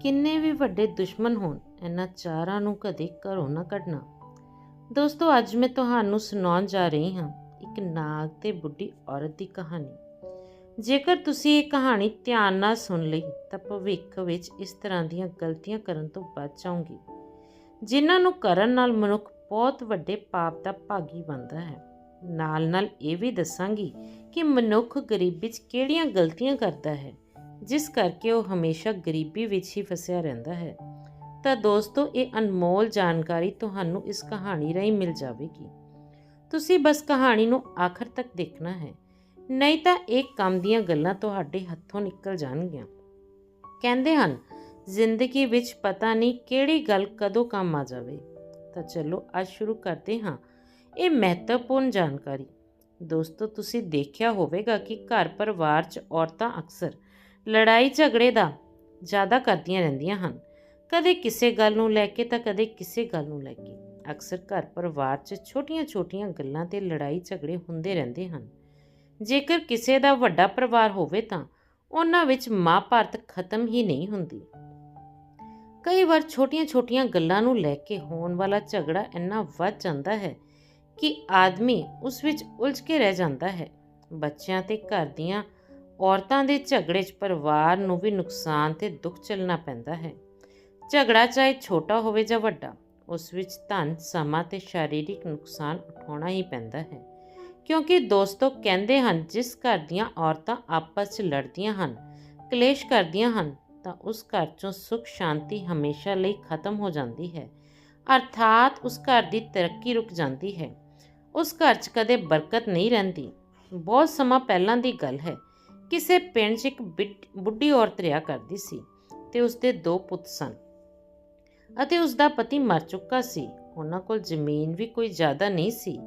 ਕਿੰਨੇ ਵੀ ਵੱਡੇ ਦੁਸ਼ਮਣ ਹੋਣ, ਇਹਨਾਂ ਚਾਰਾਂ ਨੂੰ ਕਦੇ ਘਰੋਂ ਨਾ ਕੱਢਣਾ। ਦੋਸਤੋ, ਅੱਜ ਮੈਂ ਤੁਹਾਨੂੰ ਸੁਣਾਉਣ ਜਾ ਰਹੀ ਹਾਂ ਇੱਕ ਨਾਗ ਤੇ ਬੁੱਢੀ ਔਰਤ ਦੀ ਕਹਾਣੀ। ਜੇਕਰ ਤੁਸੀਂ ਇਹ ਕਹਾਣੀ ਧਿਆਨ ਨਾਲ ਸੁਣ ਲਈ, ਤਾਂ ਭਵਿੱਖ ਵਿੱਚ ਇਸ ਤਰ੍ਹਾਂ ਦੀਆਂ ਗਲਤੀਆਂ ਕਰਨ ਤੋਂ ਬਚ ਜਾਓਗੇ, ਜਿਨ੍ਹਾਂ ਨੂੰ ਕਰਨ ਨਾਲ ਮਨੁੱਖ ਬਹੁਤ ਵੱਡੇ ਪਾਪ ਦਾ ਭਾਗੀ ਬਣਦਾ ਹੈ। ਨਾਲ ਨਾਲ ਇਹ ਵੀ ਦੱਸਾਂਗੀ ਕਿ ਮਨੁੱਖ ਗਰੀਬੀ 'ਚ ਕਿਹੜੀਆਂ ਗਲਤੀਆਂ ਕਰਦਾ ਹੈ ਜਿਸ ਕਰਕੇ ਉਹ ਹਮੇਸ਼ਾ ਗਰੀਬੀ ਵਿੱਚ ਹੀ ਫਸਿਆ ਰਹਿੰਦਾ ਹੈ। ਤਾਂ ਦੋਸਤੋ, ਇਹ ਅਨਮੋਲ ਜਾਣਕਾਰੀ ਤੁਹਾਨੂੰ ਇਸ ਕਹਾਣੀ ਰਾਹੀਂ ਮਿਲ ਜਾਵੇਗੀ। ਤੁਸੀਂ ਬਸ ਕਹਾਣੀ ਨੂੰ ਆਖਰ ਤੱਕ ਦੇਖਣਾ ਹੈ। ਨਹੀਂ ਤਾਂ ਇਹ ਕੰਮ ਦੀਆਂ ਗੱਲਾਂ ਤੁਹਾਡੇ ਹੱਥੋਂ ਨਿਕਲ ਜਾਣਗੀਆਂ। ਕਹਿੰਦੇ ਹਨ, ਜ਼ਿੰਦਗੀ ਵਿੱਚ ਪਤਾ ਨਹੀਂ ਕਿਹੜੀ ਗੱਲ ਕਦੋਂ ਕੰਮ ਆ ਜਾਵੇ। ਤਾਂ ਚਲੋ, ਅੱਜ ਸ਼ੁਰੂ ਕਰਦੇ ਹਾਂ। ਇਹ ਮਹੱਤਵਪੂਰਨ ਜਾਣਕਾਰੀ। ਦੋਸਤੋ, ਤੁਸੀਂ ਦੇਖਿਆ ਹੋਵੇਗਾ ਕਿ ਘਰ ਪਰਿਵਾਰ 'ਚ ਔਰਤਾਂ ਅਕਸਰ ਲੜਾਈ ਝਗੜੇ ਦਾ ਜ਼ਿਆਦਾ ਕਰਦੀਆਂ ਰਹਿੰਦੀਆਂ ਹਨ। ਕਦੇ ਕਿਸੇ ਗੱਲ ਨੂੰ ਲੈ ਕੇ ਤਾਂ ਕਦੇ ਕਿਸੇ ਗੱਲ ਨੂੰ ਲੈ ਕੇ। ਅਕਸਰ ਘਰ ਪਰਿਵਾਰ 'ਚ ਛੋਟੀਆਂ-ਛੋਟੀਆਂ ਗੱਲਾਂ ਤੇ ਲੜਾਈ ਝਗੜੇ ਹੁੰਦੇ ਰਹਿੰਦੇ ਹਨ। ਜੇਕਰ ਕਿਸੇ ਦਾ ਵੱਡਾ ਪਰਿਵਾਰ ਹੋਵੇ ਤਾਂ ਉਹਨਾਂ ਵਿੱਚ ਮਾਂ ਭਾਰਤ ਖਤਮ ਹੀ ਨਹੀਂ ਹੁੰਦੀ। ਕਈ ਵਾਰ ਛੋਟੀਆਂ-ਛੋਟੀਆਂ ਗੱਲਾਂ ਨੂੰ ਲੈ ਕੇ ਹੋਣ ਵਾਲਾ ਝਗੜਾ ਇੰਨਾ ਵੱਧ ਜਾਂਦਾ ਹੈ ਕਿ ਆਦਮੀ ਉਸ ਵਿੱਚ ਉਲਝ ਕੇ ਰਹਿ ਜਾਂਦਾ ਹੈ। ਬੱਚਿਆਂ ਤੇ ਘਰ ਦੀਆਂ ਔਰਤਾਂ ਦੇ ਝਗੜੇ 'ਚ ਪਰਿਵਾਰ ਨੂੰ ਵੀ ਨੁਕਸਾਨ ਤੇ ਦੁੱਖ ਚੱਲਣਾ ਪੈਂਦਾ ਹੈ। ਝਗੜਾ ਚਾਹੇ ਛੋਟਾ ਹੋਵੇ ਜਾਂ ਵੱਡਾ, ਉਸ ਵਿੱਚ ਧਨ, ਸਮਾਂ ਤੇ ਸਰੀਰਕ ਨੁਕਸਾਨ ਉਠਾਉਣਾ ਹੀ ਪੈਂਦਾ ਹੈ। ਕਿਉਂਕਿ ਦੋਸਤੋ ਕਹਿੰਦੇ ਹਨ, ਜਿਸ ਘਰ ਦੀਆਂ ਔਰਤਾਂ ਆਪਸ 'ਚ ਲੜਦੀਆਂ ਹਨ, ਕਲੇਸ਼ ਕਰਦੀਆਂ ਹਨ, ਤਾਂ ਉਸ ਘਰ 'ਚੋਂ ਸੁੱਖ, ਸ਼ਾਂਤੀ ਹਮੇਸ਼ਾ ਲਈ ਖਤਮ ਹੋ ਜਾਂਦੀ ਹੈ। ਅਰਥਾਤ ਉਸ ਘਰ ਦੀ ਤਰੱਕੀ ਰੁਕ ਜਾਂਦੀ ਹੈ। ਉਸ ਘਰ 'ਚ ਕਦੇ ਬਰਕਤ ਨਹੀਂ ਰਹਿੰਦੀ। ਬਹੁਤ ਸਮਾਂ ਪਹਿਲਾਂ ਦੀ ਗੱਲ ਹੈ। ਕਿਸੇ ਪਿੰਡ 'ਚ ਇੱਕ ਬੁੱਢੀ ਔਰਤ ਰਿਹਾ ਕਰਦੀ ਸੀ ਤੇ ਉਸਦੇ ਦੋ ਪੁੱਤ ਸਨ ਅਤੇ ਉਸਦਾ ਪਤੀ ਮਰ ਚੁੱਕਾ ਸੀ। ਉਹਨਾਂ ਕੋਲ ਜ਼ਮੀਨ ਵੀ ਕੋਈ ਜ਼ਿਆਦਾ ਨਹੀਂ ਸੀ।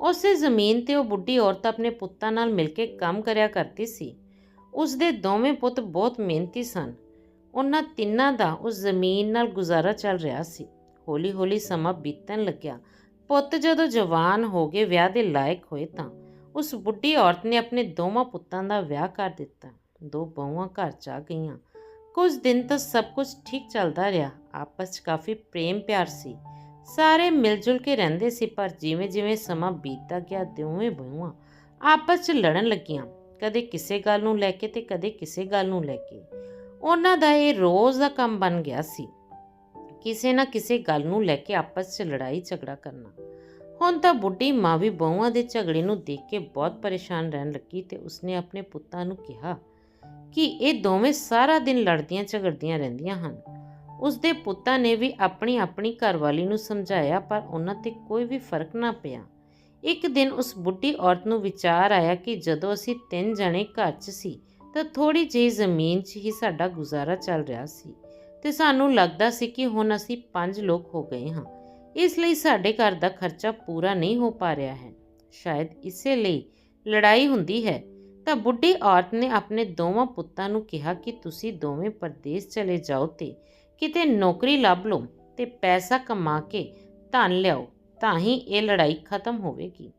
ਉਸੇ ਜ਼ਮੀਨ ਤੇ ਉਹ ਬੁੱਢੀ ਔਰਤ ਆਪਣੇ ਪੁੱਤਾਂ ਨਾਲ ਮਿਲ ਕੇ ਕੰਮ ਕਰਿਆ ਕਰਦੀ ਸੀ। ਉਸਦੇ ਦੋਵੇਂ ਪੁੱਤ ਬਹੁਤ ਮਿਹਨਤੀ ਸਨ। ਉਹਨਾਂ ਤਿੰਨਾਂ ਦਾ ਉਸ ਜ਼ਮੀਨ ਨਾਲ ਗੁਜ਼ਾਰਾ ਚੱਲ ਰਿਹਾ ਸੀ। ਹੌਲੀ-ਹੌਲੀ ਸਮਾਂ ਬੀਤਣ ਲੱਗਿਆ। ਪੁੱਤ ਜਦੋਂ ਜਵਾਨ ਹੋ ਗਏ ਵਿਆਹ ਦੇ ਲਾਇਕ ਹੋਏ ਤਾਂ ਉਸ ਬੁੱਢੀ ਔਰਤ ਨੇ ਆਪਣੇ ਦੋਵਾਂ ਪੁੱਤਾਂ ਦਾ ਵਿਆਹ ਕਰ ਦਿੱਤਾ। ਦੋ ਬਹੂਆਂ ਘਰ ਚ ਆ ਗਈਆਂ। ਕੁਝ ਦਿਨ ਤਾਂ ਸਭ ਕੁਝ ਠੀਕ ਚੱਲਦਾ ਰਿਹਾ। ਆਪਸ 'ਚ ਕਾਫੀ ਪ੍ਰੇਮ ਪਿਆਰ ਸੀ। ਸਾਰੇ ਮਿਲ ਜੁਲ ਕੇ ਰਹਿੰਦੇ ਸੀ, ਪਰ ਜਿਵੇਂ ਜਿਵੇਂ ਸਮਾਂ ਬੀਤਦਾ ਗਿਆ, ਦੋਵੇਂ ਬਹੂਆਂ ਆਪਸ 'ਚ ਲੜਨ ਲੱਗੀਆਂ। ਕਦੇ ਕਿਸੇ ਗੱਲ ਨੂੰ ਲੈ ਕੇ ਤੇ ਕਦੇ ਕਿਸੇ ਗੱਲ ਨੂੰ ਲੈ ਕੇ। ਉਹਨਾਂ ਦਾ ਇਹ ਰੋਜ਼ ਦਾ ਕੰਮ ਬਣ ਗਿਆ ਸੀ। ਕਿਸੇ ਨਾ ਕਿਸੇ ਗੱਲ ਨੂੰ ਲੈ ਕੇ ਆਪਸ 'ਚ ਲੜਾਈ ਝਗੜਾ ਕਰਨਾ। ਹੁਣ ਤਾਂ ਬੁੱਢੀ ਮਾਂ ਵੀ ਬਹੂਆਂ ਦੇ ਝਗੜੇ ਨੂੰ ਦੇਖ ਕੇ ਬਹੁਤ ਪਰੇਸ਼ਾਨ ਰਹਿਣ ਲੱਗੀ ਤੇ ਉਸਨੇ ਆਪਣੇ ਪੁੱਤਾਂ ਨੂੰ ਕਿਹਾ ਕਿ ਇਹ ਦੋਵੇਂ ਸਾਰਾ ਦਿਨ ਲੜਦੀਆਂ ਝਗੜਦੀਆਂ ਰਹਿੰਦੀਆਂ ਹਨ। ਉਸਦੇ ਪੁੱਤਾਂ ਨੇ ਵੀ ਆਪਣੀ ਆਪਣੀ ਘਰਵਾਲੀ ਨੂੰ ਸਮਝਾਇਆ, ਪਰ ਉਹਨਾਂ ਤੇ ਕੋਈ ਵੀ ਫ਼ਰਕ ਨਾ ਪਿਆ। ਇੱਕ ਦਿਨ ਉਸ ਬੁੱਢੀ ਔਰਤ ਨੂੰ ਵਿਚਾਰ ਆਇਆ ਕਿ ਜਦੋਂ ਅਸੀਂ ਤਿੰਨ ਜਣੇ ਘਰ 'ਚ ਸੀ, ਤਾਂ ਥੋੜੀ ਜਿਹੀ ਜ਼ਮੀਨ 'ਚ ਹੀ ਸਾਡਾ ਗੁਜ਼ਾਰਾ ਚੱਲ ਰਿਹਾ ਸੀ ਤੇ ਸਾਨੂੰ ਲੱਗਦਾ ਸੀ ਕਿ ਹੁਣ ਅਸੀਂ ਪੰਜ ਲੋਕ ਹੋ ਗਏ ਹਾਂ। ਇਸ ਲਈ ਸਾਡੇ ਘਰ ਦਾ ਖਰਚਾ ਪੂਰਾ ਨਹੀਂ ਹੋ ਪਾ ਰਿਹਾ ਹੈ। ਸ਼ਾਇਦ ਇਸੇ ਲਈ ਲੜਾਈ ਹੁੰਦੀ ਹੈ। ਤਾਂ ਬੁੱਢੀ ਔਰਤ ਨੇ ਆਪਣੇ ਦੋਵਾਂ ਪੁੱਤਾਂ ਨੂੰ ਕਿਹਾ ਕਿ ਤੁਸੀਂ ਦੋਵੇਂ ਪਰਦੇਸ ਚਲੇ ਜਾਓ ਤੇ ਕਿਤੇ ਨੌਕਰੀ ਲੱਭ ਲਓ ਤੇ ਪੈਸਾ ਕਮਾ ਕੇ ਧਨ ਲਿਆਓ, ਤਾਂ ਹੀ ਇਹ ਲੜਾਈ ਖਤਮ ਹੋਵੇਗੀ।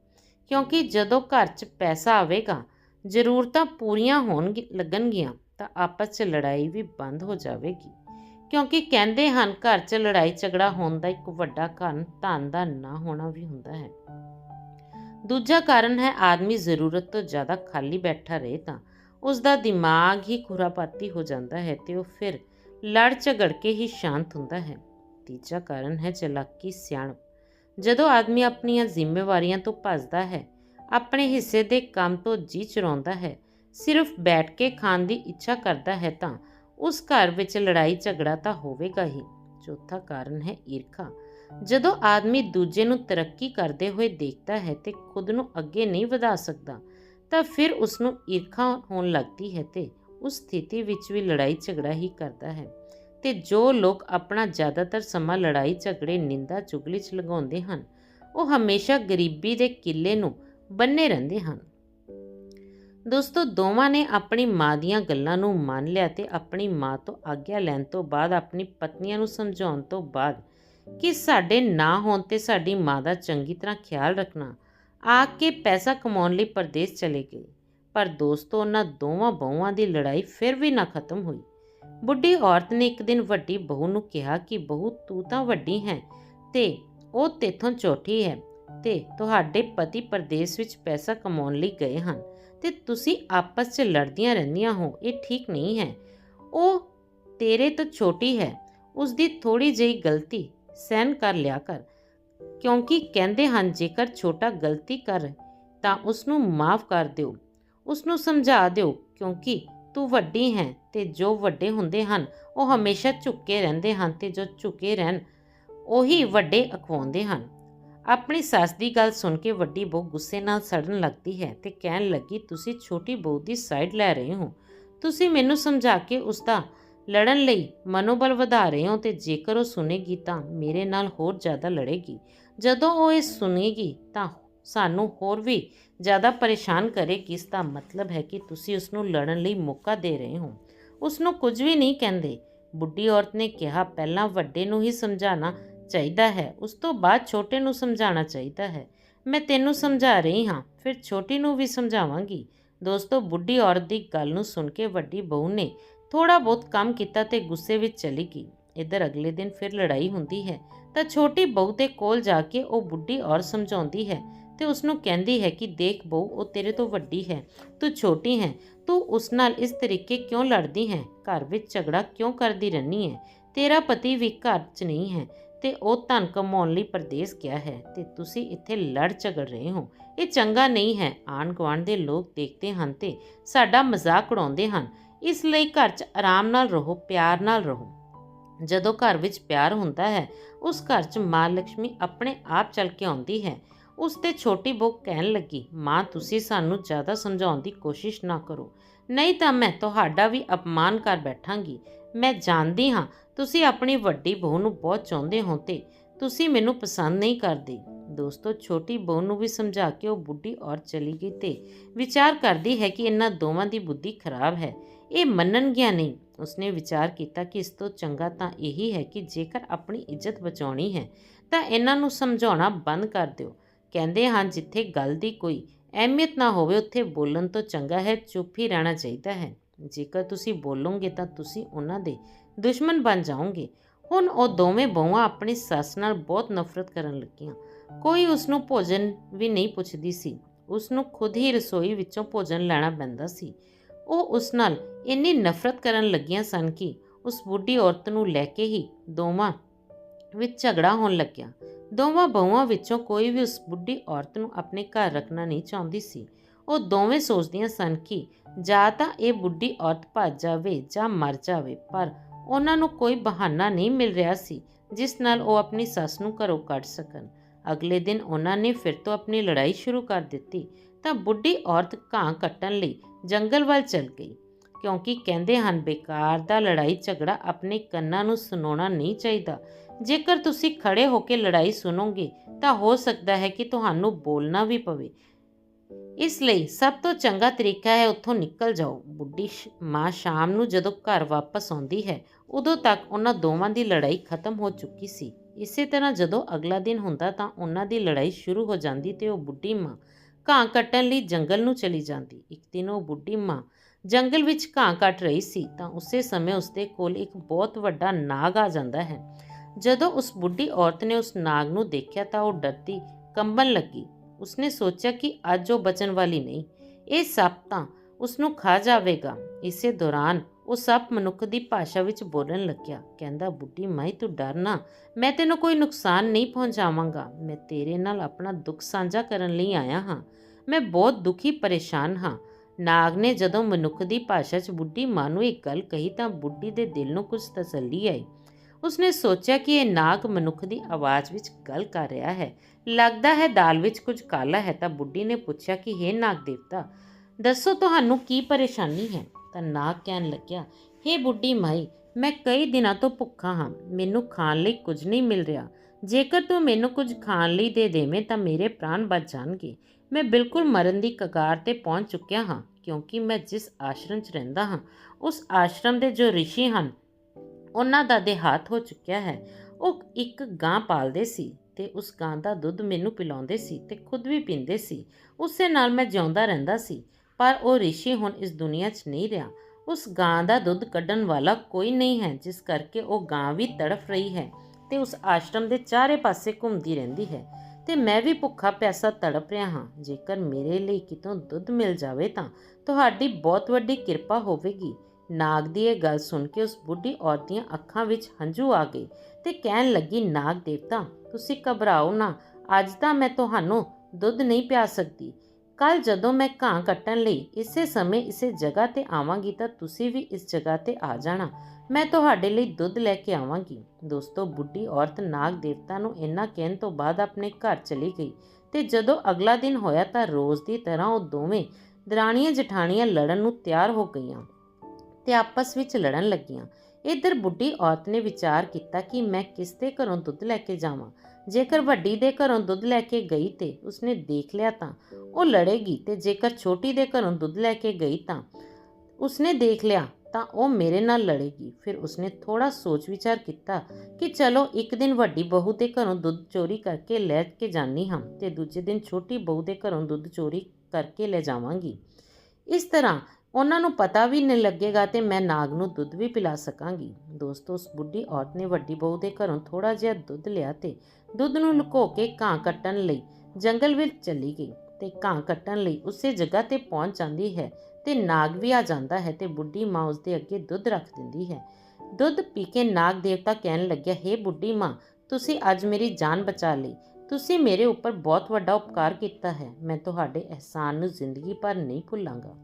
ਕਿਉਂਕਿ ਜਦੋਂ ਘਰ 'ਚ ਪੈਸਾ ਆਵੇਗਾ, ਜ਼ਰੂਰਤਾਂ ਪੂਰੀਆਂ ਹੋਣ ਲੱਗਣਗੀਆਂ, ਤਾਂ ਆਪਸ 'ਚ ਲੜਾਈ ਵੀ ਬੰਦ ਹੋ ਜਾਵੇਗੀ। ਕਿਉਂਕਿ ਕਹਿੰਦੇ ਹਨ, ਘਰ 'ਚ ਲੜਾਈ ਝਗੜਾ ਹੋਣ ਦਾ ਇੱਕ ਵੱਡਾ ਕਾਰਨ ਧਨ ਦਾ ਨਾ ਹੋਣਾ ਵੀ ਹੁੰਦਾ ਹੈ। ਦੂਜਾ ਕਾਰਨ ਹੈ, ਆਦਮੀ ਜ਼ਰੂਰਤ ਤੋਂ ਜ਼ਿਆਦਾ ਖਾਲੀ ਬੈਠਾ ਰਹੇ ਤਾਂ ਉਸ ਦਾ ਦਿਮਾਗ ਹੀ ਖੁਰਾਪਾਤੀ ਹੋ ਜਾਂਦਾ ਹੈ ਤੇ ਉਹ ਫਿਰ ਲੜ ਝਗੜ ਕੇ ਹੀ ਸ਼ਾਂਤ ਹੁੰਦਾ ਹੈ। ਤੀਜਾ ਕਾਰਨ ਹੈ ਚਲਾਕੀ ਸਿਆਣਪ। ਜਦੋਂ ਆਦਮੀ ਆਪਣੀਆਂ ਜ਼ਿੰਮੇਵਾਰੀਆਂ ਤੋਂ ਭੱਜਦਾ ਹੈ, ਆਪਣੇ ਹਿੱਸੇ ਦੇ ਕੰਮ ਤੋਂ ਜੀ ਚੁਰਾਉਂਦਾ ਹੈ, ਸਿਰਫ ਬੈਠ ਕੇ ਖਾਣ ਦੀ ਇੱਛਾ ਕਰਦਾ ਹੈ ਤਾਂ ਉਸ ਘਰ ਵਿੱਚ ਲੜਾਈ ਝਗੜਾ ਤਾਂ ਹੋਵੇਗਾ ਹੀ। ਚੌਥਾ ਕਾਰਨ ਹੈ ਈਰਖਾ। ਜਦੋਂ ਆਦਮੀ ਦੂਜੇ ਨੂੰ ਤਰੱਕੀ ਕਰਦੇ ਹੋਏ ਦੇਖਦਾ ਹੈ ਤੇ ਖੁਦ ਨੂੰ ਅੱਗੇ ਨਹੀਂ ਵਧਾ ਸਕਦਾ, ਤਾਂ ਫਿਰ ਉਸ ਨੂੰ ਈਰਖਾ ਹੋਣ ਲੱਗਦੀ ਹੈ ਤੇ ਉਸ ਸਥਿਤੀ ਵਿੱਚ ਵੀ ਲੜਾਈ ਝਗੜਾ ਹੀ ਕਰਦਾ ਹੈ। ਤੇ ਜੋ ਲੋਕ ਆਪਣਾ ਜ਼ਿਆਦਾਤਰ ਸਮਾਂ ਲੜਾਈ ਝਗੜੇ, ਨਿੰਦਾ, ਚੁਗਲੀ 'ਚ ਲਗਾਉਂਦੇ ਹਨ, ਉਹ ਹਮੇਸ਼ਾ ਗਰੀਬੀ ਦੇ ਕਿੱਲੇ ਨੂੰ ਬੰਨੇ ਰਹਿੰਦੇ ਹਨ। ਦੋਸਤੋ, ਦੋਵਾਂ ਨੇ ਆਪਣੀ ਮਾਂ ਦੀਆਂ ਗੱਲਾਂ ਨੂੰ ਮੰਨ ਲਿਆ ਤੇ ਆਪਣੀ ਮਾਂ ਤੋਂ ਆਗਿਆ ਲੈਣ ਤੋਂ ਬਾਅਦ, ਆਪਣੀ ਪਤਨੀਆਂ ਨੂੰ ਸਮਝਾਉਣ ਤੋਂ ਬਾਅਦ ਕਿ ਸਾਡੇ ਨਾ ਹੋਣ ਤੇ ਸਾਡੀ ਮਾਂ ਦਾ ਚੰਗੀ ਤਰ੍ਹਾਂ ਖਿਆਲ ਰੱਖਣਾ, ਆ ਕੇ ਪੈਸਾ ਕਮਾਉਣ ਲਈ ਪਰਦੇਸ ਚਲੇ ਗਏ। ਪਰ ਦੋਸਤੋ, ਉਹਨਾਂ ਦੋਵਾਂ ਬਹੂਆਂ ਦੀ ਲੜਾਈ ਫਿਰ ਵੀ ਨਾ ਖਤਮ ਹੋਈ। ਬੁੱਢੀ ਔਰਤ ਨੇ ਇੱਕ ਦਿਨ ਵੱਡੀ ਬਹੂ ਨੂੰ ਕਿਹਾ ਕਿ, ਬਹੂ, ਤੂੰ ਤਾਂ ਵੱਡੀ ਹੈ ਤੇ ਉਹ ਤੇਥੋਂ ਛੋਟੀ ਹੈ ਤੇ ਤੁਹਾਡੇ ਪਤੀ ਪਰਦੇਸ ਵਿੱਚ ਪੈਸਾ ਕਮਾਉਣ ਲਈ ਗਏ ਹਨ। ਤੇ ਤੁਸੀਂ ਆਪਸ 'ਚ ਲੜਦੀਆਂ ਰਹਿੰਦੀਆਂ ਹੋ, ਇਹ ਠੀਕ ਨਹੀਂ ਹੈ। ਉਹ ਤੇਰੇ ਤੋਂ ਛੋਟੀ ਹੈ ਉਸ ਦੀ ਥੋੜੀ ਜਿਹੀ ਗਲਤੀ ਸਹਿਨ ਕਰ ਲਿਆ ਕਰ, ਕਿਉਂਕਿ ਕਹਿੰਦੇ ਹਨ, ਜੇਕਰ ਛੋਟਾ ਗਲਤੀ ਕਰ ਤਾਂ ਉਸ ਨੂੰ ਮਾਫ ਕਰ ਦਿਓ। ਉਸ ਨੂੰ ਸਮਝਾ ਦਿਓ, ਕਿਉਂਕਿ ਤੂੰ ਵੱਡੀ ਹੈ ਤੇ ਜੋ ਵੱਡੇ ਹੁੰਦੇ ਹਨ, ਉਹ ਹਮੇਸ਼ਾ ਝੁੱਕੇ ਰਹਿੰਦੇ ਹਨ ਤੇ ਜੋ ਝੁਕੇ ਰਹਿਣ, ਉਹੀ ਵੱਡੇ ਅਖਵਾਉਂਦੇ ਹਨ। ਆਪਣੀ ਸੱਸ ਦੀ ਗੱਲ ਸੁਣ ਕੇ ਵੱਡੀ ਬਹੂ ਗੁੱਸੇ ਨਾਲ ਸੜਨ ਲੱਗਦੀ ਹੈ ਤੇ ਕਹਿਣ ਲੱਗੀ, ਤੁਸੀਂ ਛੋਟੀ ਬਹੂ ਦੀ ਸਾਈਡ ਲੈ ਰਹੇ ਹੋ। ਤੁਸੀਂ ਮੈਨੂੰ ਸਮਝਾ ਕੇ ਉਸ ਦਾ ਲੜਨ ਲਈ ਮਨੋਬਲ ਵਧਾ ਰਹੇ ਹੋ ਤੇ ਜੇਕਰ ਉਹ ਸੁਨੇਗੀ ਤਾਂ ਮੇਰੇ ਨਾਲ ਹੋਰ ਜ਼ਿਆਦਾ ਲੜੇਗੀ। ਜਦੋਂ ਉਹ ਇਹ ਸੁਨੇਗੀ ਤਾਂ ਸਾਨੂੰ ਹੋਰ ਵੀ ਜ਼ਿਆਦਾ ਪਰੇਸ਼ਾਨ ਕਰੇਗੀ। ਇਸ ਦਾ ਮਤਲਬ ਹੈ ਕਿ ਤੁਸੀਂ ਉਸ ਨੂੰ ਲੜਨ ਲਈ ਮੌਕਾ ਦੇ ਰਹੇ ਹੋ। ਉਸ ਨੂੰ ਕੁਝ ਵੀ ਨਹੀਂ ਕਹਿੰਦੇ। ਬੁੱਢੀ ਔਰਤ ਨੇ ਕਿਹਾ, ਪਹਿਲਾਂ ਵੱਡੇ ਨੂੰ ਹੀ ਸਮਝਾਉਣਾ ਚਾਹੀਦਾ ਹੈ। ਉਸ ਤੋਂ ਬਾਅਦ ਛੋਟੇ ਨੂੰ ਸਮਝਾਉਣਾ ਚਾਹੀਦਾ ਹੈ। ਮੈਂ ਤੈਨੂੰ ਸਮਝਾ ਰਹੀ ਹਾਂ, ਫਿਰ ਛੋਟੀ ਨੂੰ ਵੀ ਸਮਝਾਵਾਂਗੀ। ਦੋਸਤੋ, ਬੁੱਢੀ ਔਰਤ ਦੀ ਗੱਲ ਨੂੰ ਸੁਣ ਕੇ ਵੱਡੀ ਬਹੂ ਨੇ ਥੋੜਾ ਬਹੁਤ ਕੰਮ ਕੀਤਾ ਤੇ ਗੁੱਸੇ ਵਿੱਚ ਚਲੀ ਗਈ। ਇੱਧਰ ਅਗਲੇ ਦਿਨ ਫਿਰ ਲੜਾਈ ਹੁੰਦੀ ਹੈ ਤਾਂ ਛੋਟੀ ਬਹੂ ਦੇ ਕੋਲ ਜਾ ਕੇ ਉਹ ਬੁੱਢੀ ਔਰਤ ਸਮਝਾਉਂਦੀ ਹੈ ਤੇ ਉਸ ਨੂੰ ਕਹਿੰਦੀ ਹੈ ਕਿ ਦੇਖ ਬਹੂ, ਉਹ ਤੇਰੇ ਤੋਂ ਵੱਡੀ ਹੈ, ਤੂੰ ਛੋਟੀ ਹੈ, ਤੂੰ ਉਸ ਨਾਲ ਇਸ ਤਰੀਕੇ ਕਿਉਂ ਲੜਦੀ ਹੈ? ਘਰ ਵਿੱਚ ਝਗੜਾ ਕਿਉਂ ਕਰਦੀ ਰਹਿੰਦੀ ਹੈ? ਤੇਰਾ ਪਤੀ ਵੀ ਘਰ 'ਚ ਨਹੀਂ ਹੈ। ਤੇ ਉਹ ਧਨ ਕਮਾਉਣ ਲਈ ਪਰਦੇਸ ਗਿਆ ਹੈ ਤੇ ਤੁਸੀਂ ਇੱਥੇ ਲੜ ਝਗੜ ਰਹੇ ਹੋ। ਇਹ ਚੰਗਾ ਨਹੀਂ ਹੈ। ਆਣ ਗੁਆਂਢ ਦੇ ਲੋਕ ਦੇਖਦੇ ਹਨ ਤੇ ਸਾਡਾ ਮਜ਼ਾਕ ਉਡਾਉਂਦੇ ਹਨ। ਇਸ ਲਈ ਘਰ 'ਚ ਆਰਾਮ ਨਾਲ ਰਹੋ, ਪਿਆਰ ਨਾਲ ਰਹੋ। ਜਦੋਂ ਘਰ ਵਿੱਚ ਪਿਆਰ ਹੁੰਦਾ ਹੈ, ਉਸ ਘਰ 'ਚ ਮਾਂ ਲక్ష్ਮੀ ਆਪਣੇ ਆਪ ਚੱਲ ਕੇ ਆਉਂਦੀ ਹੈ। ਉਸ ਤੇ ਛੋਟੀ ਬਹੂ ਕਹਿਣ ਲੱਗੀ, ਮਾਂ, ਤੁਸੀਂ ਸਾਨੂੰ ਜ਼ਿਆਦਾ ਸਮਝਾਉਣ ਦੀ ਕੋਸ਼ਿਸ਼ ਨਾ ਕਰੋ। ਨਹੀਂ ਤਾਂ ਮੈਂ ਤੁਹਾਡਾ ਵੀ ਅਪਮਾਨ ਕਰ ਬੈਠਾਂਗੀ। ਮੈਂ ਜਾਣਦੀ ਹਾਂ ਤੁਸੀਂ ਆਪਣੀ ਵੱਡੀ ਬਹੂ ਨੂੰ ਬਹੁਤ ਚਾਹੁੰਦੇ ਹੋ ਤੇ ਤੁਸੀਂ ਮੈਨੂੰ ਪਸੰਦ ਨਹੀਂ ਕਰਦੇ। ਦੋਸਤੋ, ਛੋਟੀ ਬਹੂ ਨੂੰ ਵੀ ਸਮਝਾ ਕੇ ਉਹ ਬੁੱਢੀ ਔਰ ਚਲੀ ਗਈ ਤੇ ਵਿਚਾਰ ਕਰਦੀ ਹੈ ਕਿ ਇਹਨਾਂ ਦੋਵਾਂ ਦੀ ਬੁੱਧੀ ਖਰਾਬ ਹੈ। ਇਹ ਮੰਨਣਗੀਆਂ ਨਹੀਂ। ਉਸਨੇ ਵਿਚਾਰ ਕੀਤਾ ਕਿ ਇਸ ਤੋਂ ਚੰਗਾ ਤਾਂ ਇਹੀ ਹੈ ਕਿ ਜੇਕਰ ਆਪਣੀ ਇੱਜ਼ਤ ਬਚਾਉਣੀ ਹੈ, ਤਾਂ ਇਹਨਾਂ ਨੂੰ ਸਮਝਾਉਣਾ ਬੰਦ ਕਰ ਦਿਓ। ਕਹਿੰਦੇ ਹਨ ਜਿੱਥੇ ਗੱਲ ਦੀ ਕੋਈ ਅਹਿਮੀਅਤ ਨਾ ਹੋਵੇ, ਉੱਥੇ ਬੋਲਣ ਤੋਂ ਚੰਗਾ ਹੈ, ਚੁੱਪ ਹੀ ਰਹਿਣਾ ਚਾਹੀਦਾ ਹੈ। ਜੇਕਰ ਤੁਸੀਂ ਬੋਲੋਗੇ ਤਾਂ ਤੁਸੀਂ ਉਹਨਾਂ ਦੇ ਦੁਸ਼ਮਣ ਬਣ ਜਾਓਗੇ। ਹੁਣ ਉਹ ਦੋਵੇਂ ਬਹੂਆਂ ਆਪਣੀ ਸੱਸ ਨਾਲ ਬਹੁਤ ਨਫ਼ਰਤ ਕਰਨ ਲੱਗੀਆਂ। ਕੋਈ ਉਸ ਨੂੰ ਭੋਜਨ ਵੀ ਨਹੀਂ ਪੁੱਛਦੀ ਸੀ। ਉਸ ਨੂੰ ਖੁਦ ਹੀ ਰਸੋਈ ਵਿੱਚੋਂ ਭੋਜਨ ਲੈਣਾ ਪੈਂਦਾ ਸੀ। ਉਹ ਉਸ ਨਾਲ ਇੰਨੀ ਨਫ਼ਰਤ ਕਰਨ ਲੱਗੀਆਂ ਸਨ ਕਿ ਉਸ ਬੁੱਢੀ ਔਰਤ ਨੂੰ ਲੈ ਕੇ ਹੀ ਦੋਵਾਂ ਵਿੱਚ ਝਗੜਾ ਹੋਣ ਲੱਗਿਆ। ਦੋਵਾਂ ਬਹੂਆਂ ਵਿੱਚੋਂ ਕੋਈ ਵੀ ਉਸ ਬੁੱਢੀ ਔਰਤ ਨੂੰ ਆਪਣੇ ਘਰ ਰੱਖਣਾ ਨਹੀਂ ਚਾਹੁੰਦੀ ਸੀ। ਉਹ ਦੋਵੇਂ ਸੋਚਦੀਆਂ ਸਨ ਕਿ ਜਾਂ ਤਾਂ ਇਹ ਬੁੱਢੀ ਔਰਤ ਭੱਜ ਜਾਵੇ ਜਾਂ ਮਰ ਜਾਵੇ, ਪਰ ਉਹਨਾਂ ਨੂੰ ਕੋਈ ਬਹਾਨਾ ਨਹੀਂ ਮਿਲ ਰਿਹਾ ਸੀ, ਜਿਸ ਨਾਲ ਉਹ ਆਪਣੀ ਸੱਸ ਨੂੰ ਘਰੋਂ ਕੱਢ ਸਕਣ। ਅਗਲੇ ਦਿਨ ਉਹਨਾਂ ਨੇ ਫਿਰ ਤੋਂ ਆਪਣੀ ਲੜਾਈ ਸ਼ੁਰੂ ਕਰ ਦਿੱਤੀ, ਤਾਂ ਬੁੱਢੀ ਔਰਤ ਘਾਂ ਕੱਟਣ ਲਈ ਜੰਗਲ ਵੱਲ ਚਲ ਗਈ, ਕਿਉਂਕਿ ਕਹਿੰਦੇ ਹਨ, ਬੇਕਾਰ ਦਾ ਲੜਾਈ ਝਗੜਾ ਆਪਣੇ ਕੰਨਾਂ ਨੂੰ ਸੁਣਾਉਣਾ ਨਹੀਂ ਚਾਹੀਦਾ। ਜੇਕਰ ਤੁਸੀਂ ਖੜੇ ਹੋ ਕੇ ਲੜਾਈ ਸੁਣੋਗੇ, ਤਾਂ ਹੋ ਸਕਦਾ ਹੈ ਕਿ ਤੁਹਾਨੂੰ ਬੋਲਣਾ ਵੀ ਪਵੇ। ਇਸ ਲਈ ਸਭ ਤੋਂ ਚੰਗਾ ਤਰੀਕਾ ਹੈ ਉੱਥੋਂ ਨਿਕਲ ਜਾਓ। ਬੁੱਢੀ ਸ਼- ਮਾਂ ਸ਼ਾਮ ਨੂੰ ਜਦੋਂ ਘਰ ਵਾਪਸ ਆਉਂਦੀ ਹੈ, ਉਦੋਂ ਤੱਕ ਉਹਨਾਂ ਦੋਵਾਂ ਦੀ ਲੜਾਈ ਖਤਮ ਹੋ ਚੁੱਕੀ ਸੀ। ਇਸੇ ਤਰ੍ਹਾਂ ਜਦੋਂ ਅਗਲਾ ਦਿਨ ਹੁੰਦਾ ਤਾਂ ਉਹਨਾਂ ਦੀ ਲੜਾਈ ਸ਼ੁਰੂ ਹੋ ਜਾਂਦੀ ਤੇ ਉਹ ਬੁੱਢੀ ਮਾਂ ਘਾਹ ਕੱਟਣ ਲਈ ਜੰਗਲ ਨੂੰ ਚਲੀ ਜਾਂਦੀ। ਇੱਕ ਦਿਨ ਉਹ ਬੁੱਢੀ ਮਾਂ ਜੰਗਲ ਵਿੱਚ ਘਾਹ ਕੱਟ ਰਹੀ ਸੀ ਤਾਂ ਉਸੇ ਸਮੇਂ ਉਸਦੇ ਕੋਲ ਇੱਕ ਬਹੁਤ ਵੱਡਾ ਨਾਗ ਆ ਜਾਂਦਾ ਹੈ। ਜਦੋਂ ਉਸ ਬੁੱਢੀ ਔਰਤ ਨੇ ਉਸ ਨਾਗ ਨੂੰ ਦੇਖਿਆ ਤਾਂ ਉਹ ਡਰਦੀ ਕੰਬਣ ਲੱਗੀ। ਉਸਨੇ ਸੋਚਿਆ ਕਿ ਅੱਜ ਉਹ ਬਚਣ ਵਾਲੀ ਨਹੀਂ। ਇਹ ਸੱਪ ਤਾਂ ਉਸ ਨੂੰ ਖਾ ਜਾਵੇਗਾ। ਇਸੇ ਦੌਰਾਨ ਉਹ ਸੱਪ ਮਨੁੱਖ ਦੀ ਭਾਸ਼ਾ ਵਿੱਚ ਬੋਲਣ ਲੱਗਿਆ। ਕਹਿੰਦਾ, ਬੁੱਢੀ ਮਾਈ, ਤੂੰ ਡਰ ਨਾ। ਮੈਂ ਤੈਨੂੰ ਕੋਈ ਨੁਕਸਾਨ ਨਹੀਂ ਪਹੁੰਚਾਵਾਂਗਾ। ਮੈਂ ਤੇਰੇ ਨਾਲ ਆਪਣਾ ਦੁੱਖ ਸਾਂਝਾ ਕਰਨ ਲਈ ਆਇਆ ਹਾਂ। ਮੈਂ ਬਹੁਤ ਦੁਖੀ, ਪਰੇਸ਼ਾਨ ਹਾਂ। ਨਾਗ ਨੇ ਜਦੋਂ ਮਨੁੱਖ ਦੀ ਭਾਸ਼ਾ 'ਚ ਬੁੱਢੀ ਮਾਂ ਨੂੰ ਇਹ ਗੱਲ ਕਹੀ ਤਾਂ ਬੁੱਢੀ ਦੇ ਦਿਲ ਨੂੰ ਕੁਝ ਤਸੱਲੀ ਆਈ। ਉਸਨੇ ਸੋਚਿਆ ਕਿ ਇਹ ਨਾਗ ਮਨੁੱਖ ਦੀ ਆਵਾਜ਼ ਵਿੱਚ ਗੱਲ ਕਰ ਰਿਹਾ ਹੈ। ਲੱਗਦਾ ਹੈ ਦਾਲ ਵਿੱਚ ਕੁਝ ਕਾਲਾ ਹੈ ਤਾਂ ਬੁੱਢੀ ਨੇ ਪੁੱਛਿਆ ਕਿ हे ਨਾਗ ਦੇਵਤਾ, ਦੱਸੋ ਤੁਹਾਨੂੰ ਕੀ ਪਰੇਸ਼ਾਨੀ ਹੈ? ਤਾਂ ਨਾਗ ਕਹਿਣ ਲੱਗਿਆ हे ਬੁੱਢੀ ਮਾਈ, ਮੈਂ ਕਈ ਦਿਨਾਂ ਤੋਂ ਭੁੱਖਾ ਹਾਂ। ਮੈਨੂੰ ਖਾਣ ਲਈ ਕੁਝ ਨਹੀਂ ਮਿਲ ਰਿਹਾ। ਜੇਕਰ ਤੂੰ ਮੈਨੂੰ ਕੁਝ ਖਾਣ ਲਈ ਦੇ ਦੇਵੇਂ ਤਾਂ ਮੇਰੇ ਪ੍ਰਾਣ ਬਚ ਜਾਣਗੇ। ਮੈਂ ਬਿਲਕੁਲ ਮਰਨ ਦੀ ਕਗਾਰ ਤੇ ਪਹੁੰਚ ਚੁੱਕਿਆ ਹਾਂ, ਕਿਉਂਕਿ ਮੈਂ ਜਿਸ ਆਸ਼ਰਮ 'ਚ ਰਹਿੰਦਾ ਹਾਂ, ਉਸ ਆਸ਼ਰਮ ਦੇ ਜੋ ਰਿਸ਼ੀ ਹਨ ਉਹਨਾਂ ਦਾ ਦੇਹਾਤ ਹੋ ਚੁੱਕਿਆ ਹੈ। ਉਹ ਇੱਕ ਗਾਂ ਪਾਲਦੇ ਸੀ ਤੇ ਉਸ ਗਾਂ ਦਾ ਦੁੱਧ ਮੈਨੂੰ ਪਿਲਾਉਂਦੇ ਸੀ ਤੇ ਖੁਦ ਵੀ ਪੀਂਦੇ ਸੀ। ਉਸੇ ਨਾਲ ਮੈਂ ਜਿਉਂਦਾ ਰਹਿੰਦਾ ਸੀ, ਪਰ ਉਹ ਰਿਸ਼ੀ ਹੁਣ ਇਸ ਦੁਨੀਆ 'ਚ ਨਹੀਂ ਰਿਹਾ। ਉਸ ਗਾਂ ਦਾ ਦੁੱਧ ਕੱਢਣ ਵਾਲਾ ਕੋਈ ਨਹੀਂ ਹੈ, ਜਿਸ ਕਰਕੇ ਉਹ ਗਾਂ ਵੀ ਤੜਫ ਰਹੀ ਹੈ ਤੇ ਉਸ ਆਸ਼ਰਮ ਦੇ ਚਾਰੇ ਪਾਸੇ ਘੁੰਮਦੀ ਰਹਿੰਦੀ ਹੈ ਤੇ ਮੈਂ ਵੀ ਭੁੱਖਾ ਪਿਆਸਾ ਤੜਪ ਰਿਹਾ ਹਾਂ। ਜੇਕਰ ਮੇਰੇ ਲਈ ਕਿਤੋਂ ਦੁੱਧ ਮਿਲ ਜਾਵੇ ਤਾਂ ਤੁਹਾਡੀ ਬਹੁਤ ਵੱਡੀ ਕਿਰਪਾ ਹੋਵੇਗੀ। ਨਾਗ ਦੀ ਇਹ ਗੱਲ ਸੁਣ ਕੇ ਉਸ ਬੁੱਢੀ ਔਰਤ ਦੀਆਂ ਅੱਖਾਂ ਵਿੱਚ ਹੰਝੂ ਆ ਗਏ ਤੇ ਕਹਿਣ ਲੱਗੀ, ਨਾਗ ਦੇਵਤਾ, ਤੁਸੀਂ ਘਬਰਾਓ ਨਾ, ਅੱਜ ਤਾਂ ਮੈਂ ਤੁਹਾਨੂੰ ਦੁੱਧ ਨਹੀਂ ਪਿਆ ਸਕਦੀ। ਕੱਲ ਜਦੋਂ ਮੈਂ ਘਾਂ ਕੱਟਣ ਲਈ ਇਸੇ ਸਮੇਂ ਇਸੇ ਜਗ੍ਹਾ ਤੇ ਆਵਾਂਗੀ ਤਾਂ ਤੁਸੀਂ ਵੀ ਇਸ ਜਗ੍ਹਾ ਤੇ ਆ ਜਾਣਾ। ਮੈਂ ਤੁਹਾਡੇ ਲਈ ਦੁੱਧ ਲੈ ਕੇ ਆਵਾਂਗੀ। ਦੋਸਤੋ, ਬੁੱਢੀ ਔਰਤ ਨਾਗ ਦੇਵਤਾ ਨੂੰ ਇੰਨਾ ਕਹਿਣ ਤੋਂ ਬਾਅਦ ਆਪਣੇ ਘਰ ਚਲੀ ਗਈ ਤੇ ਜਦੋਂ ਅਗਲਾ ਦਿਨ ਹੋਇਆ ਤਾਂ ਰੋਜ਼ ਦੀ ਤਰ੍ਹਾਂ ਉਹ ਦੋਵੇਂ ਦਰਾਣੀਆਂ ਜਠਾਣੀਆਂ ਲੜਨ ਨੂੰ ਤਿਆਰ ਹੋ ਗਈਆਂ। ਤੇ ਆਪਸ ਵਿੱਚ ਲੜਨ ਲੱਗੀਆਂ। ਇੱਧਰ ਬੁੱਢੀ ਔਰਤ ਨੇ ਵਿਚਾਰ ਕੀਤਾ ਕਿ ਮੈਂ ਕਿਸ ਦੇ ਘਰੋਂ ਦੁੱਧ ਲੈ ਕੇ ਜਾਵਾਂ? ਜੇਕਰ ਵੱਡੀ ਦੇ ਘਰੋਂ ਦੁੱਧ ਲੈ ਕੇ ਗਈ ਤੇ ਉਸਨੇ ਦੇਖ ਲਿਆ ਤਾਂ। ਉਹ ਲੜੇਗੀ ਤੇ ਜੇਕਰ ਛੋਟੀ ਦੇ ਘਰੋਂ ਦੁੱਧ ਲੈ ਕੇ ਗਈ ਤਾਂ। ਉਸਨੇ ਦੇਖ ਲਿਆ ਤਾਂ ਉਹ ਮੇਰੇ ਨਾਲ ਲੜੇਗੀ। ਫਿਰ ਉਸਨੇ ਥੋੜਾ ਸੋਚ ਵਿਚਾਰ ਕੀਤਾ ਕਿ ਚਲੋ ਇੱਕ ਦਿਨ ਵੱਡੀ ਬਹੂ ਦੇ ਘਰੋਂ ਦੁੱਧ ਚੋਰੀ ਕਰਕੇ ਲੈ ਕੇ ਜਾਨੀ ਹਾਂ ਤੇ ਦੂਜੇ ਦਿਨ ਛੋਟੀ ਬਹੂ ਦੇ ਘਰੋਂ ਦੁੱਧ ਚੋਰੀ ਕਰਕੇ ਲੈ ਜਾਵਾਂਗੀ। ਇਸ ਤਰ੍ਹਾਂ ਉਹਨਾਂ ਨੂੰ ਪਤਾ ਵੀ ਨਹੀਂ ਲੱਗੇਗਾ ਤੇ ਮੈਂ ਨਾਗ ਨੂੰ ਦੁੱਧ ਵੀ ਪਿਲਾ ਸਕਾਂਗੀ। ਦੋਸਤੋ, ਉਸ ਬੁੱਢੀ ਔਰਤ ਨੇ ਵੱਡੀ ਬਹੂ ਦੇ ਘਰੋਂ ਥੋੜਾ ਜਿਹਾ ਦੁੱਧ ਲਿਆ ਤੇ ਦੁੱਧ ਨੂੰ ਲੁਕੋ ਕੇ ਘਾਂ ਕੱਟਣ ਲਈ ਜੰਗਲ ਵਿੱਚ ਚਲੀ ਗਈ ਤੇ ਘਾਂ ਕੱਟਣ ਲਈ ਉਸੇ ਜਗ੍ਹਾ ਤੇ ਪਹੁੰਚ ਜਾਂਦੀ ਹੈ ਤੇ ਨਾਗ ਵੀ ਆ ਜਾਂਦਾ ਹੈ ਤੇ ਬੁੱਢੀ ਮਾਂ ਉਸ ਦੇ ਅੱਗੇ ਦੁੱਧ ਰੱਖ ਦਿੰਦੀ ਹੈ। ਦੁੱਧ ਪੀ ਕੇ ਨਾਗ ਦੇਵਤਾ ਕਹਿਣ ਲੱਗਿਆ, ਹੇ ਬੁੱਢੀ ਮਾਂ, ਤੁਸੀਂ ਅੱਜ ਮੇਰੀ ਜਾਨ ਬਚਾ ਲਈ। ਤੁਸੀਂ ਮੇਰੇ ਉੱਪਰ ਬਹੁਤ ਵੱਡਾ ਉਪਕਾਰ ਕੀਤਾ ਹੈ। ਮੈਂ ਤੁਹਾਡੇ ਅਹਿਸਾਨ ਨੂੰ ਜ਼ਿੰਦਗੀ ਭਰ ਨਹੀਂ ਭੁੱਲਾਂਗਾ।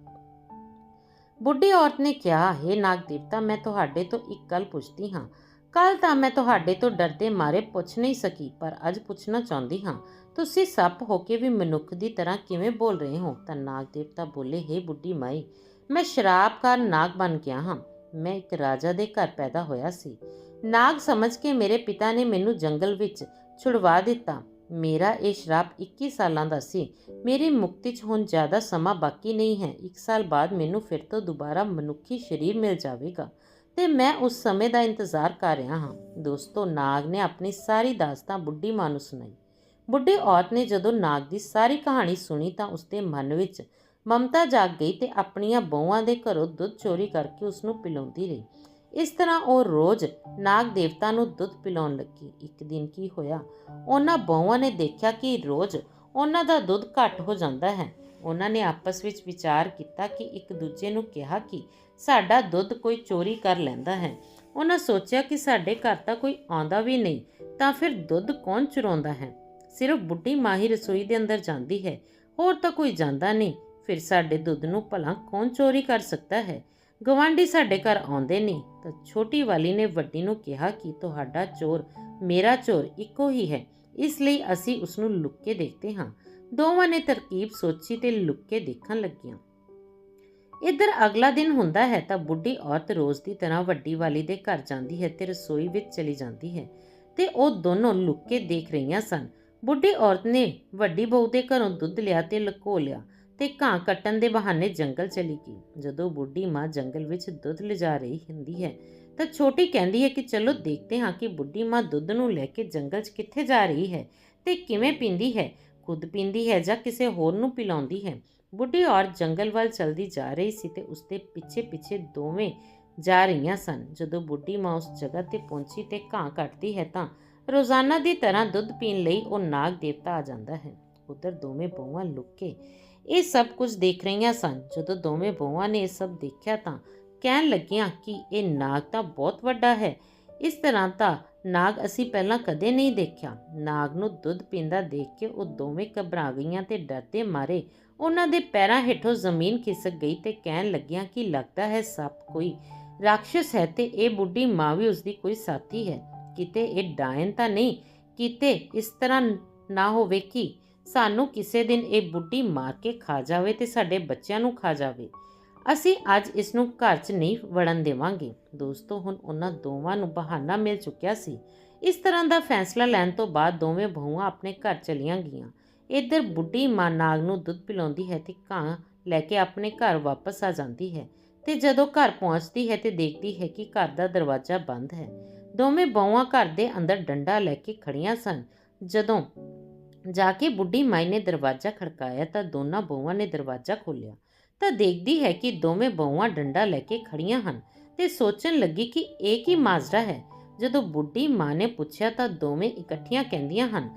ਬੁੱਢੀ ਔਰਤ ਨੇ ਕਿਹਾ, ਹੇ ਨਾਗ ਦੇਵਤਾ ਮੈਂ ਤੁਹਾਡੇ ਤੋਂ ਇੱਕ ਗੱਲ ਪੁੱਛਦੀ ਹਾਂ। ਕੱਲ ਤਾਂ ਮੈਂ ਤੁਹਾਡੇ ਤੋਂ ਡਰਦੇ ਮਾਰੇ ਪੁੱਛ ਨਹੀਂ ਸਕੀ, ਪਰ ਅੱਜ ਪੁੱਛਣਾ ਚਾਹੁੰਦੀ ਹਾਂ। ਤੁਸੀਂ ਸੱਪ ਹੋ ਕੇ ਵੀ ਮਨੁੱਖ ਦੀ ਤਰ੍ਹਾਂ ਕਿਵੇਂ ਬੋਲ ਰਹੇ ਹੋ? ਤਾਂ ਨਾਗ ਦੇਵਤਾ ਬੋਲੇ, ਹੇ ਬੁੱਢੀ ਮਾਈ, ਮੈਂ ਸ਼ਰਾਬਕਾਰ ਨਾਗ ਬਣ ਗਿਆ ਹਾਂ। ਮੈਂ ਇੱਕ ਰਾਜਾ ਦੇ ਘਰ ਪੈਦਾ ਹੋਇਆ ਸੀ। ਨਾਗ ਸਮਝ ਕੇ ਮੇਰੇ ਪਿਤਾ ਨੇ ਮੈਨੂੰ ਜੰਗਲ ਵਿੱਚ ਛੁਡਵਾ ਦਿੱਤਾ। ਮੇਰਾ ਇਹ ਸ਼ਰਾਪ 21 ਸਾਲਾਂ ਦਾ ਸੀ। ਮੇਰੀ ਮੁਕਤੀ 'ਚ ਹੁਣ ਜ਼ਿਆਦਾ ਸਮਾਂ ਬਾਕੀ ਨਹੀਂ ਹੈ। ਇੱਕ ਸਾਲ ਬਾਅਦ ਮੈਨੂੰ ਫਿਰ ਤੋਂ ਦੁਬਾਰਾ ਮਨੁੱਖੀ ਸਰੀਰ ਮਿਲ ਜਾਵੇਗਾ। ਤੇ ਮੈਂ ਉਸ ਸਮੇਂ ਦਾ ਇੰਤਜ਼ਾਰ ਕਰ ਰਿਹਾ ਹਾਂ। ਦੋਸਤੋ, ਨਾਗ ਨੇ ਆਪਣੀ ਸਾਰੀ ਦਾਸਤਾਂ ਬੁੱਢੀ ਮਾਂ ਨੂੰ ਸੁਣਾਈ। ਬੁੱਢੀ ਔਰਤ ਨੇ ਜਦੋਂ ਨਾਗ ਦੀ ਸਾਰੀ ਕਹਾਣੀ ਸੁਣੀ ਤਾਂ ਉਸਦੇ ਮਨ ਵਿੱਚ ਮਮਤਾ ਜਾਗ ਗਈ ਤੇ ਆਪਣੀਆਂ ਬਹੂਆਂ ਦੇ ਘਰੋਂ ਦੁੱਧ ਚੋਰੀ ਕਰਕੇ ਉਸ ਨੂੰ ਪਿਲਾਉਂਦੀ ਰਹੀ। ਇਸ ਤਰ੍ਹਾਂ ਉਹ ਰੋਜ਼ ਨਾਗ ਦੇਵਤਾ ਨੂੰ ਦੁੱਧ ਪਿਲਾਉਣ ਲੱਗੀ। ਇੱਕ ਦਿਨ ਕੀ ਹੋਇਆ? ਉਹਨਾਂ ਬਹੂਆਂ ਨੇ ਦੇਖਿਆ ਕਿ ਰੋਜ਼ ਉਹਨਾਂ ਦਾ ਦੁੱਧ ਘੱਟ ਹੋ ਜਾਂਦਾ ਹੈ। ਉਹਨਾਂ ਨੇ ਆਪਸ ਵਿੱਚ ਵਿਚਾਰ ਕੀਤਾ ਕਿ ਇੱਕ ਦੂਜੇ ਨੂੰ ਕਿਹਾ ਕਿ ਸਾਡਾ ਦੁੱਧ ਕੋਈ ਚੋਰੀ ਕਰ ਲੈਂਦਾ ਹੈ। ਉਹਨਾਂ ਸੋਚਿਆ ਕਿ ਸਾਡੇ ਘਰ ਤਾਂ ਕੋਈ ਆਉਂਦਾ ਵੀ ਨਹੀਂ, ਤਾਂ ਫਿਰ ਦੁੱਧ ਕੌਣ ਚੁਰਾਉਂਦਾ ਹੈ? ਸਿਰਫ ਬੁੱਢੀ ਮਾਹੀ ਰਸੋਈ ਦੇ ਅੰਦਰ ਜਾਂਦੀ ਹੈ। ਹੋਰ ਤਾਂ ਕੋਈ ਜਾਂਦਾ ਨਹੀਂ। ਫਿਰ ਸਾਡੇ ਦੁੱਧ ਨੂੰ ਭਲਾ ਕੌਣ ਚੋਰੀ ਕਰ ਸਕਦਾ ਹੈ? ਗਵਾਂਢੀ ਸਾਡੇ ਘਰ ਆਉਂਦੇ ਨੇ ਤਾਂ ਛੋਟੀ ਵਾਲੀ ਨੇ ਵੱਡੀ ਨੂੰ ਕਿਹਾ ਕਿ ਤੁਹਾਡਾ ਚੋਰ ਮੇਰਾ ਚੋਰ ਇੱਕੋ ਹੀ ਹੈ। ਇਸ ਲਈ ਅਸੀਂ ਉਸ ਨੂੰ ਲੁੱਕ ਕੇ ਦੇਖਦੇ ਹਾਂ। ਦੋਵਾਂ ਨੇ ਤਰਕੀਬ ਸੋਚੀ ਤੇ ਲੁੱਕ ਕੇ ਦੇਖਣ ਲੱਗੀਆਂ। ਇੱਧਰ ਅਗਲਾ ਦਿਨ ਹੁੰਦਾ ਹੈ ਤਾਂ ਬੁੱਢੀ ਔਰਤ ਰੋਜ਼ ਦੀ ਤਰ੍ਹਾਂ ਵੱਡੀ ਵਾਲੀ ਦੇ ਘਰ ਜਾਂਦੀ ਹੈ ਤੇ ਰਸੋਈ ਵਿੱਚ ਚਲੀ ਜਾਂਦੀ ਹੈ ਤੇ ਉਹ ਦੋਨੋਂ ਲੁੱਕ ਕੇ ਦੇਖ ਰਹੀਆਂ ਸਨ। ਬੁੱਢੀ ਔਰਤ ਨੇ ਵੱਡੀ ਬਹੂ ਦੇ ਘਰੋਂ ਦੁੱਧ ਲਿਆ ਤੇ ਲੁਕੋ ਲਿਆ। ਤੇ ਘਾਂ ਕੱਟਣ ਦੇ ਬਹਾਨੇ ਜੰਗਲ ਚਲੀ ਗਈ। ਜਦੋਂ ਬੁੱਢੀ ਮਾਂ ਜੰਗਲ ਵਿੱਚ ਦੁੱਧ ਲਿਜਾ ਰਹੀ ਹੁੰਦੀ ਹੈ, ਤਾਂ ਛੋਟੀ ਕਹਿੰਦੀ ਹੈ ਕਿ ਚਲੋ ਦੇਖਦੇ ਹਾਂ ਕਿ ਬੁੱਢੀ ਮਾਂ ਦੁੱਧ ਨੂੰ ਲੈ ਕੇ ਜੰਗਲ 'ਚ ਕਿੱਥੇ ਜਾ ਰਹੀ ਹੈ ਤੇ ਕਿਵੇਂ ਪੀਂਦੀ ਹੈ, ਖੁਦ ਪੀਂਦੀ ਹੈ ਜਾਂ ਕਿਸੇ ਹੋਰ ਨੂੰ ਪਿਲਾਉਂਦੀ ਹੈ। ਬੁੱਢੀ ਔਰਤ ਜੰਗਲ ਵੱਲ ਚਲਦੀ ਜਾ ਰਹੀ ਸੀ ਤੇ ਉਸਦੇ ਪਿੱਛੇ ਪਿੱਛੇ ਦੋਵੇਂ ਜਾ ਰਹੀਆਂ ਸਨ। ਜਦੋਂ ਬੁੱਢੀ ਮਾਂ ਉਸ ਜਗ੍ਹਾ ਤੇ ਪਹੁੰਚੀ ਤੇ ਘਾਂ ਕੱਟਦੀ ਹੈ ਤਾਂ ਰੋਜ਼ਾਨਾ ਦੀ ਤਰ੍ਹਾਂ ਦੁੱਧ ਪੀਣ ਲਈ ਉਹ ਨਾਗ ਦੇਵਤਾ ਆ ਜਾਂਦਾ ਹੈ। ਉਧਰ ਦੋਵੇਂ ਬਹੂਆਂ ਲੁੱਕ ਕੇ ਇਹ ਸਭ ਕੁਝ ਦੇਖ ਰਹੀਆਂ ਸਨ। ਜਦੋਂ ਦੋਵੇਂ ਬਹੂਆਂ ਨੇ ਇਹ ਸਭ ਦੇਖਿਆ ਤਾਂ ਕਹਿਣ ਲੱਗੀਆਂ ਕਿ ਇਹ ਨਾਗ ਤਾਂ ਬਹੁਤ ਵੱਡਾ ਹੈ। ਇਸ ਤਰ੍ਹਾਂ ਤਾਂ ਨਾਗ ਅਸੀਂ ਪਹਿਲਾਂ ਕਦੇ ਨਹੀਂ ਦੇਖਿਆ। ਨਾਗ ਨੂੰ ਦੁੱਧ ਪੀਂਦਾ ਦੇਖ ਕੇ ਉਹ ਦੋਵੇਂ ਘਬਰਾ ਗਈਆਂ ਤੇ ਡਰਦੇ ਮਾਰੇ। ਉਹਨਾਂ ਦੇ ਪੈਰਾਂ ਹੇਠੋਂ ਜ਼ਮੀਨ ਖਿਸਕ ਗਈ ਤੇ ਕਹਿਣ ਲੱਗੀਆਂ ਕਿ ਲੱਗਦਾ ਹੈ ਸੱਪ ਕੋਈ ਰਾਖਸ਼ ਹੈ ਤੇ ਇਹ ਬੁੱਢੀ ਮਾਂ ਵੀ ਉਸਦੀ ਕੋਈ ਸਾਥੀ ਹੈ। ਕਿਤੇ ਇਹ ਡਾਇਨ ਤਾਂ ਨਹੀਂ, ਕਿਤੇ ਇਸ ਤਰ੍ਹਾਂ ਨਾ ਹੋਵੇ ਕਿ ਸਾਨੂੰ ਕਿਸੇ ਦਿਨ ਇਹ ਬੁੱਢੀ ਮਾਰ ਕੇ ਖਾ ਜਾਵੇ ਤੇ ਸਾਡੇ ਬੱਚਿਆਂ ਨੂੰ ਖਾ ਜਾਵੇ। ਅਸੀਂ ਅੱਜ ਇਸ ਨੂੰ ਘਰ 'ਚ ਨਹੀਂ ਵੜਨ ਦੇਵਾਂਗੇ। ਦੋਸਤੋ, ਹੁਣ ਉਹਨਾਂ ਦੋਵਾਂ ਨੂੰ ਬਹਾਨਾ ਮਿਲ ਚੁੱਕਿਆ ਸੀ। ਇਸ ਤਰ੍ਹਾਂ ਦਾ ਫੈਸਲਾ ਲੈਣ ਤੋਂ ਬਾਅਦ ਦੋਵੇਂ ਬਹੂਆਂ ਆਪਣੇ ਘਰ ਚਲੀਆਂ ਗਈਆਂ। ਇੱਧਰ ਬੁੱਢੀ ਮਾਂ ਨਾਗ ਨੂੰ ਦੁੱਧ ਪਿਲਾਉਂਦੀ ਹੈ ਤੇ ਘਾਂ ਲੈ ਕੇ ਆਪਣੇ ਘਰ ਵਾਪਸ ਆ ਜਾਂਦੀ ਹੈ ਤੇ ਜਦੋਂ ਘਰ ਪਹੁੰਚਦੀ ਹੈ ਤੇ ਦੇਖਦੀ ਹੈ ਕਿ ਘਰ ਦਾ ਦਰਵਾਜ਼ਾ ਬੰਦ ਹੈ। ਦੋਵੇਂ ਬਹੂਆਂ ਘਰ ਦੇ ਅੰਦਰ ਡੰਡਾ ਲੈ ਕੇ ਖੜੀਆਂ ਸਨ। ਜਦੋਂ ਜਾ ਕੇ ਬੁੱਢੀ ਮਾਈ ਨੇ ਦਰਵਾਜ਼ਾ ਖੜਕਾਇਆ ਤਾਂ ਦੋਨਾਂ ਬਹੂਆਂ ਨੇ ਦਰਵਾਜ਼ਾ ਖੋਲ੍ਹਿਆ। ਤਾਂ ਦੇਖਦੀ ਹੈ ਕਿ ਦੋਵੇਂ ਬਹੂਆਂ ਡੰਡਾ ਲੈ ਕੇ ਖੜੀਆਂ ਹਨ ਤੇ ਸੋਚਣ ਲੱਗੀ ਕਿ ਇਹ ਕੀ ਮਾਜਰਾ ਹੈ। ਜਦੋਂ ਬੁੱਢੀ ਮਾਂ ਨੇ ਪੁੱਛਿਆ ਤਾਂ ਦੋਵੇਂ ਇਕੱਠੀਆਂ ਕਹਿੰਦੀਆਂ ਹਨ,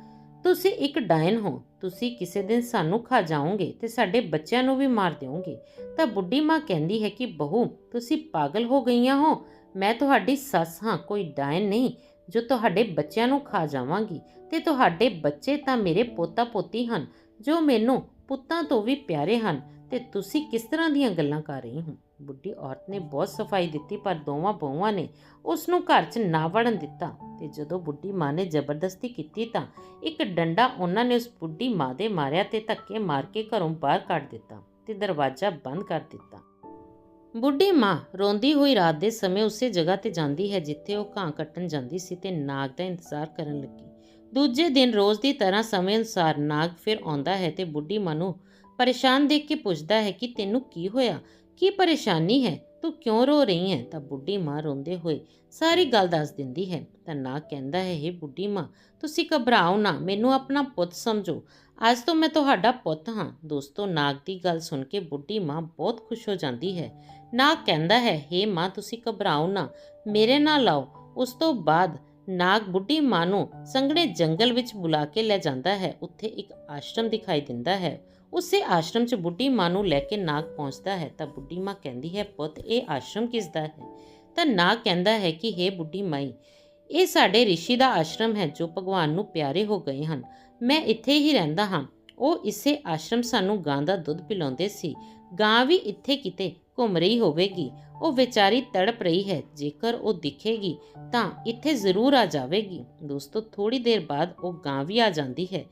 ਤੁਸੀਂ ਇੱਕ ਡਾਇਨ ਹੋ, ਤੁਸੀਂ ਕਿਸੇ ਦਿਨ ਸਾਨੂੰ ਖਾ ਜਾਓਗੇ ਤੇ ਸਾਡੇ ਬੱਚਿਆਂ ਨੂੰ ਵੀ ਮਾਰ ਦਿਓਗੇ। ਤਾਂ ਬੁੱਢੀ ਮਾਂ ਕਹਿੰਦੀ ਹੈ ਕਿ, ਬਹੂ, ਤੁਸੀਂ ਪਾਗਲ ਹੋ ਗਈਆਂ ਹੋ, ਮੈਂ ਤੁਹਾਡੀ ਸੱਸ ਹਾਂ, ਕੋਈ ਡਾਇਨ ਨਹੀਂ ਜੋ ਤੁਹਾਡੇ ਬੱਚਿਆਂ ਨੂੰ ਖਾ ਜਾਵਾਂਗੀ। ਤੇ ਤੁਹਾਡੇ ਬੱਚੇ ਤਾਂ ਮੇਰੇ ਪੋਤਾ ਪੋਤੀ ਹਨ, ਜੋ ਮੈਨੂੰ ਪੁੱਤਾਂ ਤੋਂ ਵੀ ਪਿਆਰੇ ਹਨ। ਤੇ ਤੁਸੀਂ ਕਿਸ ਤਰ੍ਹਾਂ ਦੀਆਂ ਗੱਲਾਂ ਕਰ ਰਹੀ ਹੋ? ਬੁੱਢੀ ਔਰਤ ਨੇ ਬਹੁਤ ਸਫ਼ਾਈ ਦਿੱਤੀ, ਪਰ ਦੋਵਾਂ ਬਹੂਆਂ ਨੇ ਉਸ ਨੂੰ ਘਰ 'ਚ ਨਾ ਵੜਨ ਦਿੱਤਾ। ਤੇ ਜਦੋਂ ਬੁੱਢੀ ਮਾਂ ਨੇ ਜ਼ਬਰਦਸਤੀ ਕੀਤੀ ਤਾਂ ਇੱਕ ਡੰਡਾ ਉਹਨਾਂ ਨੇ ਉਸ ਬੁੱਢੀ ਮਾਂ ਦੇ ਮਾਰਿਆ ਤੇ ਧੱਕੇ ਮਾਰ ਕੇ ਘਰੋਂ ਬਾਹਰ ਕੱਢ ਦਿੱਤਾ ਤੇ ਦਰਵਾਜ਼ਾ ਬੰਦ ਕਰ ਦਿੱਤਾ। ਬੁੱਢੀ ਮਾਂ ਰੋਂਦੀ ਹੋਈ ਰਾਤ ਦੇ ਸਮੇਂ ਉਸੇ ਜਗ੍ਹਾ ਤੇ ਜਾਂਦੀ ਹੈ ਜਿੱਥੇ ਉਹ ਘਾਂ ਕੱਟਣ ਜਾਂਦੀ ਸੀ ਤੇ ਨਾਗ ਦਾ ਇੰਤਜ਼ਾਰ ਕਰਨ ਲੱਗੀ। ਦੂਜੇ ਦਿਨ ਰੋਜ਼ ਦੀ ਤਰ੍ਹਾਂ ਸਮੇਂ ਅਨੁਸਾਰ ਨਾਗ ਫਿਰ ਆਉਂਦਾ ਹੈ ਤੇ ਬੁੱਢੀ ਮਾਂ ਨੂੰ ਪਰੇਸ਼ਾਨ ਦੇਖ ਕੇ ਪੁੱਛਦਾ ਹੈ ਕਿ ਤੈਨੂੰ ਕੀ ਹੋਇਆ? ਕੀ ਪਰੇਸ਼ਾਨੀ ਹੈ? ਤੂੰ ਕਿਉਂ ਰੋ ਰਹੀ ਹੈ? ਤਾਂ ਬੁੱਢੀ ਮਾਂ ਰੋਂਦੇ ਹੋਏ ਸਾਰੀ ਗੱਲ ਦੱਸ ਦਿੰਦੀ ਹੈ। ਤਾਂ ਨਾਗ ਕਹਿੰਦਾ ਹੈ, ਹੇ ਬੁੱਢੀ ਮਾਂ, ਤੁਸੀਂ ਘਬਰਾਓ ਨਾ, ਮੈਨੂੰ ਆਪਣਾ ਪੁੱਤ ਸਮਝੋ। ਅੱਜ ਤੋਂ ਮੈਂ ਤੁਹਾਡਾ ਪੁੱਤ ਹਾਂ। ਦੋਸਤੋ, ਨਾਗ ਦੀ ਗੱਲ ਸੁਣ ਕੇ ਬੁੱਢੀ ਮਾਂ ਬਹੁਤ ਖੁਸ਼ ਹੋ ਜਾਂਦੀ ਹੈ। ਨਾਗ ਕਹਿੰਦਾ ਹੈ, ਹੇ ਮਾਂ, ਤੁਸੀਂ ਘਬਰਾਓ ਨਾ, ਮੇਰੇ ਨਾਲ ਆਓ। ਉਸ ਤੋਂ ਬਾਅਦ ਨਾਗ ਬੁੱਢੀ ਮਾਂ ਨੂੰ ਸੰਘਣੇ ਜੰਗਲ ਵਿੱਚ ਬੁਲਾ ਕੇ ਲੈ ਜਾਂਦਾ ਹੈ। ਉੱਥੇ ਇੱਕ ਆਸ਼ਰਮ ਦਿਖਾਈ ਦਿੰਦਾ ਹੈ। ਉਸੇ ਆਸ਼ਰਮ 'ਚ ਬੁੱਢੀ ਮਾਂ ਨੂੰ ਲੈ ਕੇ ਨਾਗ ਪਹੁੰਚਦਾ ਹੈ। ਤਾਂ ਬੁੱਢੀ ਮਾਂ ਕਹਿੰਦੀ ਹੈ, ਪੁੱਤ, ਇਹ ਆਸ਼ਰਮ ਕਿਸ ਦਾ ਹੈ? ਤਾਂ ਨਾਗ ਕਹਿੰਦਾ ਹੈ ਕਿ, ਹੇ ਬੁੱਢੀ ਮਾਈ, ਇਹ ਸਾਡੇ ਰਿਸ਼ੀ ਦਾ ਆਸ਼ਰਮ ਹੈ ਜੋ ਭਗਵਾਨ ਨੂੰ ਪਿਆਰੇ ਹੋ ਗਏ ਹਨ। ਮੈਂ ਇੱਥੇ ਹੀ ਰਹਿੰਦਾ ਹਾਂ। ਉਹ ਇਸੇ ਆਸ਼ਰਮ ਸਾਨੂੰ ਗਾਂ ਦਾ ਦੁੱਧ ਪਿਲਾਉਂਦੇ ਸੀ। ਗਾਂ ਵੀ ਇੱਥੇ ਕਿਤੇ ਘੁੰਮ ਰਹੀ ਹੋਵੇਗੀ। ਉਹ ਵਿਚਾਰੀ ਤੜਪ ਰਹੀ ਹੈ। ਜੇਕਰ ਉਹ ਦਿਖੇਗੀ, ਤਾਂ ਇੱਥੇ ਜ਼ਰੂਰ ਆ ਜਾਵੇਗੀ। ਦੋਸਤੋ ਥੋੜੀ ਦੇਰ ਬਾਅਦ ਉਹ ਗਾਂ ਵੀ ਆ ਜਾਂਦੀ ਹੈ।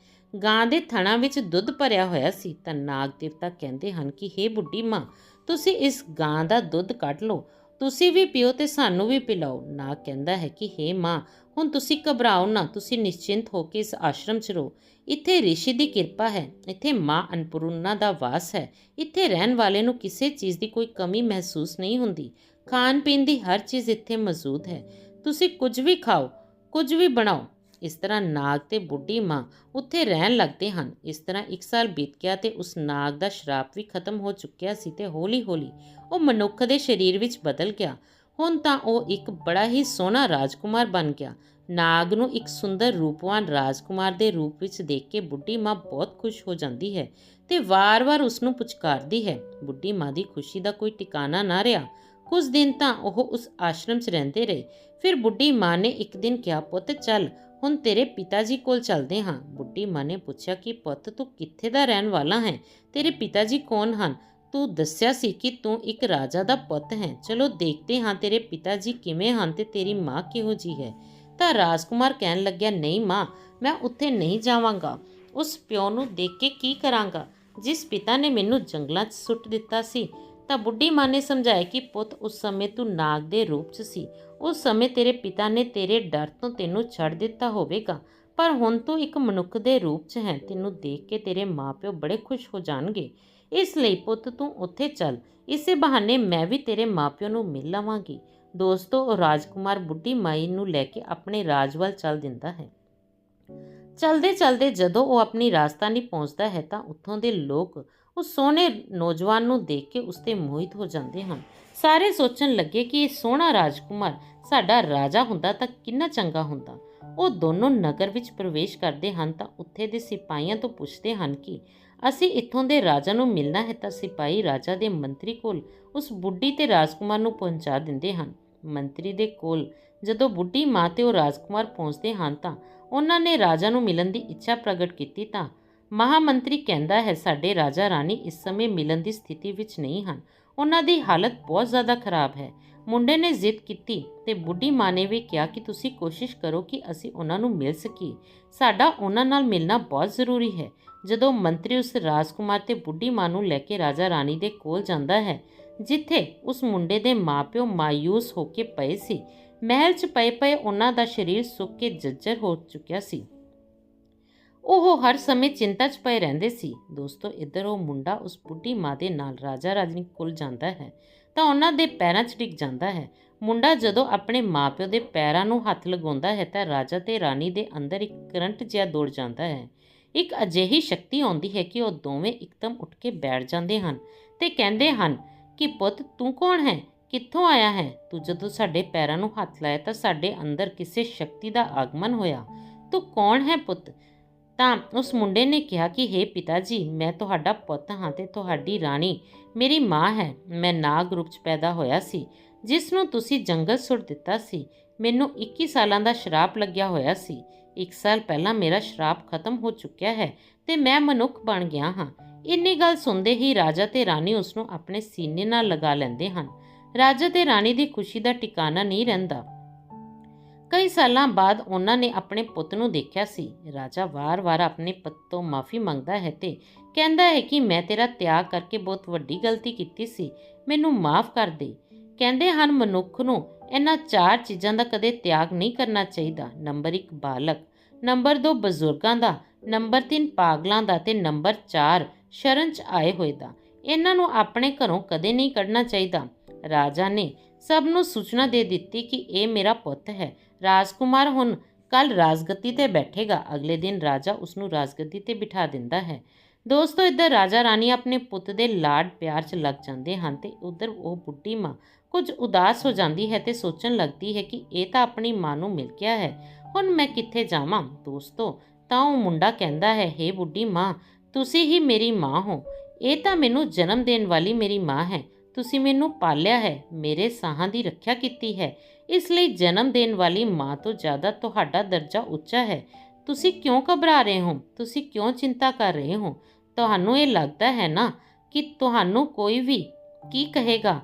ਗਾਂ ਦੇ ਥਣਾ ਵਿੱਚ ਦੁੱਧ ਭਰਿਆ ਹੋਇਆ ਸੀ, ਤਾਂ ਨਾਗ ਦੇਵਤਾ ਕਹਿੰਦੇ ਹਨ ਕਿ, ਹੇ ਬੁੱਢੀ ਮਾਂ, ਤੁਸੀਂ ਇਸ ਗਾਂ ਦਾ ਦੁੱਧ ਕੱਢ ਲਓ। ਤੁਸੀਂ ਵੀ ਪੀਓ ਤੇ ਸਾਨੂੰ ਵੀ ਪਿਲਾਓ। ਨਾਗ ਕਹਿੰਦਾ ਹੈ ਕਿ, ਹੇ ਮਾਂ, ਹੁਣ ਤੁਸੀਂ ਘਬਰਾਓ ਨਾ, ਤੁਸੀਂ ਨਿਸ਼ਚਿੰਤ ਹੋ ਕੇ ਇਸ ਆਸ਼ਰਮ 'ਚ ਰਹੋ। ਇੱਥੇ ਰਿਸ਼ੀ ਦੀ ਕਿਰਪਾ ਹੈ, ਇੱਥੇ ਮਾਂ ਅਨਪੂਰਨਾ ਦਾ ਵਾਸ ਹੈ। ਇੱਥੇ ਰਹਿਣ ਵਾਲੇ ਨੂੰ ਕਿਸੇ ਚੀਜ਼ ਦੀ ਕੋਈ ਕਮੀ ਮਹਿਸੂਸ ਨਹੀਂ ਹੁੰਦੀ। ਖਾਣ ਪੀਣ ਦੀ ਹਰ ਚੀਜ਼ ਇੱਥੇ ਮੌਜੂਦ ਹੈ। ਤੁਸੀਂ ਕੁਝ ਵੀ ਖਾਓ, ਕੁਝ ਵੀ ਬਣਾਓ ਇਸ ਤਰ੍ਹਾਂ ਨਾਗ ਤੇ ਬੁੱਢੀ ਮਾਂ ਉੱਥੇ ਰਹਿਣ ਲੱਗਦੇ ਹਨ। ਇਸ ਤਰ੍ਹਾਂ ਇੱਕ ਸਾਲ ਬੀਤ ਗਿਆ ਤੇ ਉਸ ਨਾਗ ਦਾ ਸ਼ਰਾਪ ਵੀ ਖਤਮ ਹੋ ਚੁੱਕਿਆ ਸੀ ਤੇ ਹੌਲੀ-ਹੌਲੀ ਉਹ ਮਨੁੱਖ ਦੇ ਸਰੀਰ ਵਿੱਚ ਬਦਲ ਗਿਆ। ਹੁਣ ਤਾਂ ਉਹ ਇੱਕ ਬੜਾ ਹੀ ਸੋਹਣਾ ਰਾਜਕੁਮਾਰ ਬਣ ਗਿਆ। ਨਾਗ ਨੂੰ ਇੱਕ ਸੁੰਦਰ ਰੂਪਵਾਨ ਰਾਜਕੁਮਾਰ ਦੇ ਰੂਪ ਵਿੱਚ ਦੇਖ ਕੇ ਬੁੱਢੀ ਮਾਂ ਬਹੁਤ ਖੁਸ਼ ਹੋ ਜਾਂਦੀ ਹੈ ਤੇ ਵਾਰ-ਵਾਰ ਉਸ ਨੂੰ ਪੁਚਕਾਰਦੀ ਹੈ। ਬੁੱਢੀ ਮਾਂ ਦੀ ਖੁਸ਼ੀ ਦਾ ਕੋਈ ਟਿਕਾਣਾ ਨਾ ਰਿਹਾ। ਕੁਝ ਦਿਨ ਤਾਂ ਉਹ ਉਸ ਆਸ਼ਰਮ 'ਚ ਰਹਿੰਦੇ ਰਹੇ। ਫਿਰ ਬੁੱਢੀ ਮਾਂ ਨੇ ਇੱਕ ਦਿਨ ਕਿਹਾ, ਪੁੱਤ, ਚੱਲ ਹੁਣ ਤੇਰੇ ਪਿਤਾ ਜੀ ਕੋਲ ਚਲਦੇ ਹਾਂ। ਬੁੱਢੀ ਮਾਂ ਨੇ ਪੁੱਛਿਆ ਕਿ ਪੁੱਤ, ਤੂੰ ਕਿੱਥੇ ਦਾ ਰਹਿਣ ਵਾਲਾ ਹੈ? ਤੇਰੇ ਪਿਤਾ ਜੀ ਕੌਣ ਹਨ? ਤੂੰ ਦੱਸਿਆ ਸੀ ਕਿ ਤੂੰ ਇੱਕ ਰਾਜਾ ਦਾ ਪੁੱਤ ਹੈ। ਚਲੋ ਦੇਖਦੇ ਹਾਂ ਤੇਰੇ ਪਿਤਾ ਜੀ ਕਿਵੇਂ ਹਨ ਤੇ ਤੇਰੀ ਮਾਂ ਕਿਹੋ ਜੀ ਹੈ। ਤਾਂ ਰਾਜਕੁਮਾਰ ਕਹਿਣ ਲੱਗਿਆ, ਨਹੀਂ ਮਾਂ, ਮੈਂ ਉੱਥੇ ਨਹੀਂ ਜਾਵਾਂਗਾ। ਉਸ ਪਿਓ ਨੂੰ ਦੇਖ ਕੇ ਕੀ ਕਰਾਂਗਾ? ਜਿਸ ਪਿਤਾ ਨੇ ਮੈਨੂੰ ਜੰਗਲਾਂ 'ਚ ਸੁੱਟ ਦਿੱਤਾ ਸੀ, ਤਾਂ ਬੁੱਢੀ ਮਾਂ ਨੇ ਸਮਝਾਇਆ ਕਿ ਪੁੱਤ, ਉਸ ਸਮੇਂ ਤੂੰ ਨਾਗ ਦੇ ਰੂਪ 'ਚ ਸੀ। ਉਸ ਸਮੇਂ ਤੇਰੇ ਪਿਤਾ ਨੇ ਤੇਰੇ ਡਰ ਤੋਂ ਤੈਨੂੰ ਛੱਡ ਦਿੱਤਾ ਹੋਵੇਗਾ, ਪਰ ਹੁਣ ਤੂੰ ਇੱਕ ਮਨੁੱਖ ਦੇ ਰੂਪ 'ਚ ਹੈ, ਤੈਨੂੰ ਦੇਖ ਕੇ ਤੇਰੇ ਮਾਪਿਓ ਬੜੇ ਖੁਸ਼ ਹੋ ਜਾਣਗੇ। ਇਸ ਲਈ ਪੁੱਤ, ਤੂੰ ਉੱਥੇ ਚੱਲ, ਇਸੇ ਬਹਾਨੇ ਮੈਂ ਵੀ ਤੇਰੇ ਮਾਪਿਓ ਨੂੰ ਮਿਲ ਲਵਾਂਗੀ। ਦੋਸਤੋ, ਉਹ ਰਾਜਕੁਮਾਰ ਬੁੱਢੀ ਮਾਈ ਨੂੰ ਲੈ ਕੇ ਆਪਣੇ ਰਾਜ ਵੱਲ ਚੱਲ ਦਿੰਦਾ ਹੈ। ਚਲਦੇ ਚਲਦੇ ਜਦੋਂ ਉਹ ਆਪਣੀ ਰਾਜਧਾਨੀ ਪਹੁੰਚਦਾ ਹੈ, ਤਾਂ ਉੱਥੋਂ ਦੇ ਲੋਕ ਉਸ ਸੋਹਣੇ ਨੌਜਵਾਨ ਨੂੰ ਦੇਖ ਕੇ ਉਸ ਤੇ ਮੋਹਿਤ ਹੋ ਜਾਂਦੇ ਹਨ। ਸਾਰੇ ਸੋਚਣ ਲੱਗੇ ਕਿ ਇਹ ਸੋਹਣਾ ਰਾਜਕੁਮਾਰ ਸਾਡਾ ਰਾਜਾ ਹੁੰਦਾ ਤਾਂ ਕਿੰਨਾ ਚੰਗਾ ਹੁੰਦਾ। ਉਹ ਦੋਨੋਂ ਨਗਰ ਵਿੱਚ ਪ੍ਰਵੇਸ਼ ਕਰਦੇ ਹਨ ਤਾਂ ਉੱਥੇ ਦੇ ਸਿਪਾਹੀਆਂ ਤੋਂ ਪੁੱਛਦੇ ਹਨ ਕਿ ਅਸੀਂ ਇੱਥੋਂ ਦੇ ਰਾਜਾ ਨੂੰ ਮਿਲਣਾ ਹੈ ਤਾਂ ਸਿਪਾਹੀ ਰਾਜਾ ਦੇ ਮੰਤਰੀ ਕੋਲ ਉਸ ਬੁੱਢੀ ਤੇ ਰਾਜਕੁਮਾਰ ਨੂੰ ਪਹੁੰਚਾ ਦਿੰਦੇ ਹਨ। ਮੰਤਰੀ ਦੇ ਕੋਲ ਜਦੋਂ ਬੁੱਢੀ ਮਾਂ ਤੇ ਉਹ ਰਾਜਕੁਮਾਰ ਪਹੁੰਚਦੇ ਹਨ ਤਾਂ ਉਹਨਾਂ ਨੇ ਰਾਜਾ ਨੂੰ ਮਿਲਣ ਦੀ ਇੱਛਾ ਪ੍ਰਗਟ ਕੀਤੀ ਤਾਂ ਮਹਾਮੰਤਰੀ ਕਹਿੰਦਾ ਹੈ, ਸਾਡੇ ਰਾਜਾ ਰਾਣੀ ਇਸ ਸਮੇਂ ਮਿਲਣ ਦੀ ਸਥਿਤੀ ਵਿੱਚ ਨਹੀਂ ਹਨ। ਉਹਨਾਂ ਦੀ ਹਾਲਤ ਬਹੁਤ ਜ਼ਿਆਦਾ ਖਰਾਬ ਹੈ। ਮੁੰਡੇ ਨੇ ਜ਼ਿੱਦ ਕੀਤੀ ਤੇ ਬੁੱਢੀ ਮਾਂ ਨੇ ਵੀ ਕਿਹਾ ਕਿ ਤੁਸੀਂ ਕੋਸ਼ਿਸ਼ ਕਰੋ ਕਿ ਅਸੀਂ ਉਹਨਾਂ ਨੂੰ ਮਿਲ ਸਕੀਏ। ਸਾਡਾ ਉਹਨਾਂ ਨਾਲ ਮਿਲਣਾ ਬਹੁਤ ਜ਼ਰੂਰੀ ਹੈ। ਜਦੋਂ ਮੰਤਰੀ ਉਸ ਰਾਜਕੁਮਾਰ ਤੇ ਬੁੱਢੀ ਮਾਂ ਨੂੰ ਲੈ ਕੇ ਰਾਜਾ ਰਾਣੀ ਦੇ ਕੋਲ ਜਾਂਦਾ ਹੈ, ਜਿੱਥੇ ਉਸ ਮੁੰਡੇ ਦੇ ਮਾਪਿਓ ਮਾਇੂਸ ਹੋ ਕੇ ਪਏ ਸੀ, ਮਹਿਲ 'ਚ ਪਏ ਪਏ ਉਹਨਾਂ ਦਾ ਸਰੀਰ ਸੁੱਕ ਕੇ ਜੱਜਰ ਹੋ ਚੁੱਕਿਆ ਸੀ। ਉਹ ਹਰ ਸਮੇਂ ਚਿੰਤਾ 'ਚ ਪਏ ਰਹਿੰਦੇ ਸੀ। ਦੋਸਤੋ, ਇੱਧਰ ਉਹ ਮੁੰਡਾ ਉਸ ਬੁੱਢੀ ਮਾਂ ਦੇ ਨਾਲ ਰਾਜਾ ਰਾਜਨੀ ਕੋਲ ਜਾਂਦਾ ਹੈ। ਤਾਂ ਉਹਨਾਂ ਦੇ ਪੈਰਾਂ 'ਚ ਡਿੱਗ ਜਾਂਦਾ ਹੈ। ਮੁੰਡਾ ਜਦੋਂ ਆਪਣੇ ਮਾਪਿਓ ਦੇ ਪੈਰਾਂ ਨੂੰ ਹੱਥ ਲਗਾਉਂਦਾ ਹੈ ਤਾਂ ਰਾਜਾ ਤੇ ਰਾਣੀ ਦੇ ਅੰਦਰ ਇੱਕ ਕਰੰਟ ਜਿਹਾ ਦੌੜ ਜਾਂਦਾ ਹੈ। ਇੱਕ ਅਜਿਹੀ ਸ਼ਕਤੀ ਆਉਂਦੀ ਹੈ ਕਿ ਉਹ ਦੋਵੇਂ ਇੱਕਦਮ ਉੱਠ ਕੇ ਬੈਠ ਜਾਂਦੇ ਹਨ ਤੇ ਕਹਿੰਦੇ ਹਨ ਕਿ, ਪੁੱਤ, ਤੂੰ ਕੌਣ ਹੈ? ਕਿੱਥੋਂ ਆਇਆ ਹੈ? ਤੂੰ ਜਦੋਂ ਸਾਡੇ ਪੈਰਾਂ ਨੂੰ ਹੱਥ ਲਾਇਆ ਤਾਂ ਸਾਡੇ ਅੰਦਰ ਕਿਸੇ ਸ਼ਕਤੀ ਦਾ ਆਗਮਨ ਹੋਇਆ। ਤੂੰ ਕੌਣ ਹੈ ਪੁੱਤ? ਤਾਂ ਉਸ ਮੁੰਡੇ ਨੇ ਕਿਹਾ ਕਿ हे ਪਿਤਾ ਜੀ ਮੈਂ ਤੁਹਾਡਾ ਪੁੱਤ ਹਾਂ ਤੇ ਤੁਹਾਡੀ ਰਾਣੀ। ਮੇਰੀ ਮਾਂ ਹੈ। ਮੈਂ ਨਾਗ ਰੂਪ 'ਚ ਪੈਦਾ ਹੋਇਆ ਸੀ, ਜਿਸ ਨੂੰ ਤੁਸੀਂ ਜੰਗਲ ਸੁੱਟ ਦਿੱਤਾ ਸੀ। ਮੈਨੂੰ 21 ਸਾਲਾਂ ਦਾ ਸ਼ਰਾਪ ਲੱਗਿਆ ਹੋਇਆ ਸੀ। ਇੱਕ ਸਾਲ ਪਹਿਲਾਂ ਮੇਰਾ ਸ਼ਰਾਪ ਖਤਮ ਹੋ ਚੁੱਕਿਆ ਹੈ ਤੇ ਮੈਂ ਮਨੁੱਖ ਬਣ ਗਿਆ ਹਾਂ। ਇੰਨੀ ਗੱਲ ਸੁਣਦੇ ਹੀ ਰਾਜਾ ਤੇ ਰਾਣੀ ਉਸ ਨੂੰ ਆਪਣੇ ਸੀਨੇ ਨਾਲ ਲਗਾ ਲੈਂਦੇ ਹਨ। ਰਾਜਾ ਤੇ ਰਾਣੀ ਦੀ ਖੁਸ਼ੀ ਦਾ ਟਿਕਾਣਾ ਨਹੀਂ ਰਹਿੰਦਾ। ਕਈ ਸਾਲਾਂ ਬਾਅਦ ਉਹਨਾਂ ਨੇ ਆਪਣੇ ਪੁੱਤ ਨੂੰ ਦੇਖਿਆ ਸੀ। ਰਾਜਾ ਵਾਰ-ਵਾਰ ਆਪਣੇ ਪੁੱਤ ਤੋਂ ਮਾਫੀ ਮੰਗਦਾ ਹੈ ਤੇ ਕਹਿੰਦਾ ਹੈ ਕਿ ਮੈਂ ਤੇਰਾ ਤਿਆਗ ਕਰਕੇ ਬਹੁਤ ਵੱਡੀ ਗਲਤੀ ਕੀਤੀ ਸੀ, ਮੈਨੂੰ ਮਾਫ ਕਰ ਦੇ। ਕਹਿੰਦੇ ਹਨ, ਮਨੁੱਖ ਨੂੰ ਇਹਨਾਂ ਚਾਰ ਚੀਜ਼ਾਂ ਦਾ ਕਦੇ ਤਿਆਗ ਨਹੀਂ ਕਰਨਾ ਚਾਹੀਦਾ। ਨੰਬਰ 1 ਬਾਲਕ ਨੰਬਰ 2 ਬਜ਼ੁਰਗਾਂ ਦਾ। ਨੰਬਰ 3 ਪਾਗਲਾਂ ਦਾ। ਤੇ ਨੰਬਰ 4 ਸ਼ਰਨ 'ਚ ਆਏ ਹੋਏ ਦਾ। ਇਹਨਾਂ ਨੂੰ ਆਪਣੇ ਘਰੋਂ ਕਦੇ ਨਹੀਂ ਕੱਢਣਾ ਚਾਹੀਦਾ। ਰਾਜਾ ਨੇ ਸਭ ਨੂੰ ਸੂਚਨਾ ਦੇ ਦਿੱਤੀ ਕਿ ਇਹ ਮੇਰਾ ਪੁੱਤ ਹੈ। ਰਾਜਕੁਮਾਰ ਹੁਣ ਕੱਲ ਰਾਜਗੱਦੀ ਤੇ ਬੈਠੇਗਾ। ਅਗਲੇ ਦਿਨ ਰਾਜਾ ਉਸ ਨੂੰ ਰਾਜਗੱਦੀ ਤੇ ਬਿਠਾ ਦਿੰਦਾ ਹੈ। ਦੋਸਤੋ, ਇੱਧਰ ਰਾਜਾ ਰਾਣੀ ਆਪਣੇ ਪੁੱਤ ਦੇ ਲਾਡ ਪਿਆਰ 'ਚ ਲੱਗ ਜਾਂਦੇ ਹਨ ਤੇ ਉਧਰ ਉਹ ਬੁੱਢੀ ਮਾਂ ਕੁਝ ਉਦਾਸ ਹੋ ਜਾਂਦੀ ਹੈ ਤੇ ਸੋਚਣ ਲੱਗਦੀ ਹੈ ਕਿ ਇਹ ਤਾਂ ਆਪਣੀ ਮਾਂ ਨੂੰ ਮਿਲ ਗਿਆ ਹੈ। ਹੁਣ ਮੈਂ ਕਿੱਥੇ ਜਾਵਾਂ? ਦੋਸਤੋ, ਤਾਂ ਉਹ ਮੁੰਡਾ ਕਹਿੰਦਾ ਹੈ, ਹੇ ਬੁੱਢੀ ਮਾਂ, ਤੁਸੀਂ ਹੀ ਮੇਰੀ ਮਾਂ ਹੋ। ਇਹ ਤਾਂ ਮੈਨੂੰ ਜਨਮ ਦੇਣ ਵਾਲੀ ਮੇਰੀ ਮਾਂ ਹੈ। ਤੁਸੀਂ ਮੈਨੂੰ ਪਾਲਿਆ ਹੈ, ਮੇਰੇ ਸਾਹਾਂ ਦੀ ਰੱਖਿਆ ਕੀਤੀ ਹੈ। ਇਸ ਲਈ ਜਨਮ ਦੇਣ ਵਾਲੀ ਮਾਂ ਤੋਂ ਜ਼ਿਆਦਾ ਤੁਹਾਡਾ ਦਰਜਾ ਉੱਚਾ ਹੈ। ਤੁਸੀਂ ਕਿਉਂ ਘਬਰਾ ਰਹੇ ਹੋ? ਤੁਸੀਂ ਕਿਉਂ ਚਿੰਤਾ ਕਰ ਰਹੇ ਹੋ? ਤੁਹਾਨੂੰ ਇਹ ਲੱਗਦਾ ਹੈ ਨਾ ਕਿ ਤੁਹਾਨੂੰ ਕੋਈ ਵੀ ਕੀ ਕਹੇਗਾ?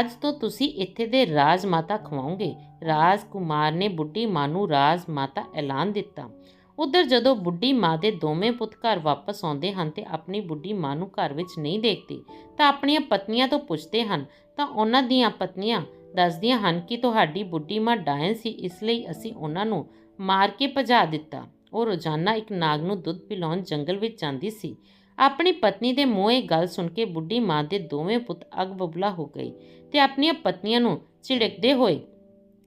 ਅੱਜ ਤੋਂ ਤੁਸੀਂ ਇੱਥੇ ਦੇ ਰਾਜ ਮਾਤਾ ਖਵਾਓਗੇ। ਰਾਜਕੁਮਾਰ ਨੇ ਬੁੱਢੀ ਮਾਂ ਨੂੰ ਰਾਜ ਮਾਤਾ ਐਲਾਨ ਦਿੱਤਾ। ਉਧਰ ਜਦੋਂ ਬੁੱਢੀ ਮਾਂ ਦੇ ਦੋਵੇਂ ਪੁੱਤ ਘਰ ਵਾਪਸ ਆਉਂਦੇ ਹਨ ਤੇ ਆਪਣੀ ਬੁੱਢੀ ਮਾਂ ਨੂੰ ਘਰ ਵਿੱਚ ਨਹੀਂ ਦੇਖਦੇ, ਤਾਂ ਆਪਣੀਆਂ ਪਤਨੀਆਂ ਤੋਂ ਪੁੱਛਦੇ ਹਨ, ਤਾਂ ਉਹਨਾਂ ਦੀਆਂ ਪਤਨੀਆਂ ਦੱਸਦੀਆਂ ਹਨ ਕਿ ਤੁਹਾਡੀ ਬੁੱਢੀ ਮਾਂ ਡਾਇਨ ਸੀ, ਇਸ ਲਈ ਅਸੀਂ ਉਹਨਾਂ ਨੂੰ ਮਾਰ ਕੇ ਭਜਾ ਦਿੱਤਾ। ਉਹ ਰੋਜ਼ਾਨਾ ਇੱਕ ਨਾਗ ਨੂੰ ਦੁੱਧ ਪਿਲਾਉਣ ਜੰਗਲ ਵਿੱਚ ਜਾਂਦੀ ਸੀ। ਆਪਣੀ ਪਤਨੀ ਦੇ ਮੂੰਹ ਇਹ ਗੱਲ ਸੁਣ ਕੇ ਬੁੱਢੀ ਮਾਂ ਦੇ ਦੋਵੇਂ ਪੁੱਤ ਅੱਗ ਬਬਲਾ ਹੋ ਗਏ ਤੇ ਆਪਣੀਆਂ ਪਤਨੀਆਂ ਨੂੰ ਝਿੜਕਦੇ ਹੋਏ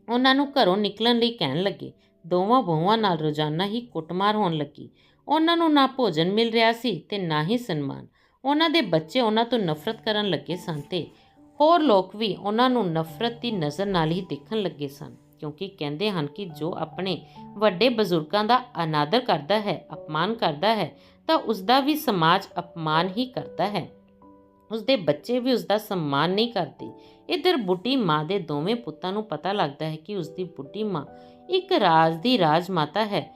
ਉਹਨਾਂ ਨੂੰ ਘਰੋਂ ਨਿਕਲਣ ਲਈ ਕਹਿਣ ਲੱਗੇ। ਦੋਵਾਂ ਬਹੂਆਂ ਨਾਲ ਰੋਜ਼ਾਨਾ ਹੀ ਕੁੱਟਮਾਰ ਹੋਣ ਲੱਗੀ। ਉਹਨਾਂ ਨੂੰ ਨਾ ਭੋਜਨ ਮਿਲ ਰਿਹਾ ਸੀ ਤੇ ਨਾ ਹੀ ਸਨਮਾਨ। ਉਹਨਾਂ ਦੇ ਬੱਚੇ ਉਹਨਾਂ ਤੋਂ ਨਫ਼ਰਤ ਕਰਨ ਲੱਗੇ ਸਨ ਤੇ ਹੋਰ ਲੋਕ ਵੀ ਉਹਨਾਂ ਨੂੰ ਨਫ਼ਰਤ ਦੀ ਨਜ਼ਰ ਨਾਲ ਹੀ ਦੇਖਣ ਲੱਗੇ ਸਨ, ਕਿਉਂਕਿ ਕਹਿੰਦੇ ਹਨ ਕਿ ਜੋ ਆਪਣੇ ਵੱਡੇ ਬਜ਼ੁਰਗਾਂ ਦਾ ਅਨਾਦਰ ਕਰਦਾ ਹੈ, ਅਪਮਾਨ ਕਰਦਾ ਹੈ, ਤਾਂ ਉਸ ਦਾ ਵੀ ਸਮਾਜ ਅਪਮਾਨ ਹੀ ਕਰਦਾ ਹੈ। ਉਸ ਦੇ ਬੱਚੇ ਵੀ ਉਸ ਦਾ ਸਨਮਾਨ ਨਹੀਂ ਕਰਦੇ। ਇਧਰ ਬੁੱਢੀ ਮਾਂ ਦੇ ਦੋਵੇਂ ਪੁੱਤਾਂ ਨੂੰ ਪਤਾ ਲੱਗਦਾ ਹੈ ਕਿ ਉਸ ਦੀ ਬੁੱਢੀ ਮਾਂ ਇੱਕ ਰਾਜ ਦੀ ਰਾਜ ਮਾਤਾ ਹੈ।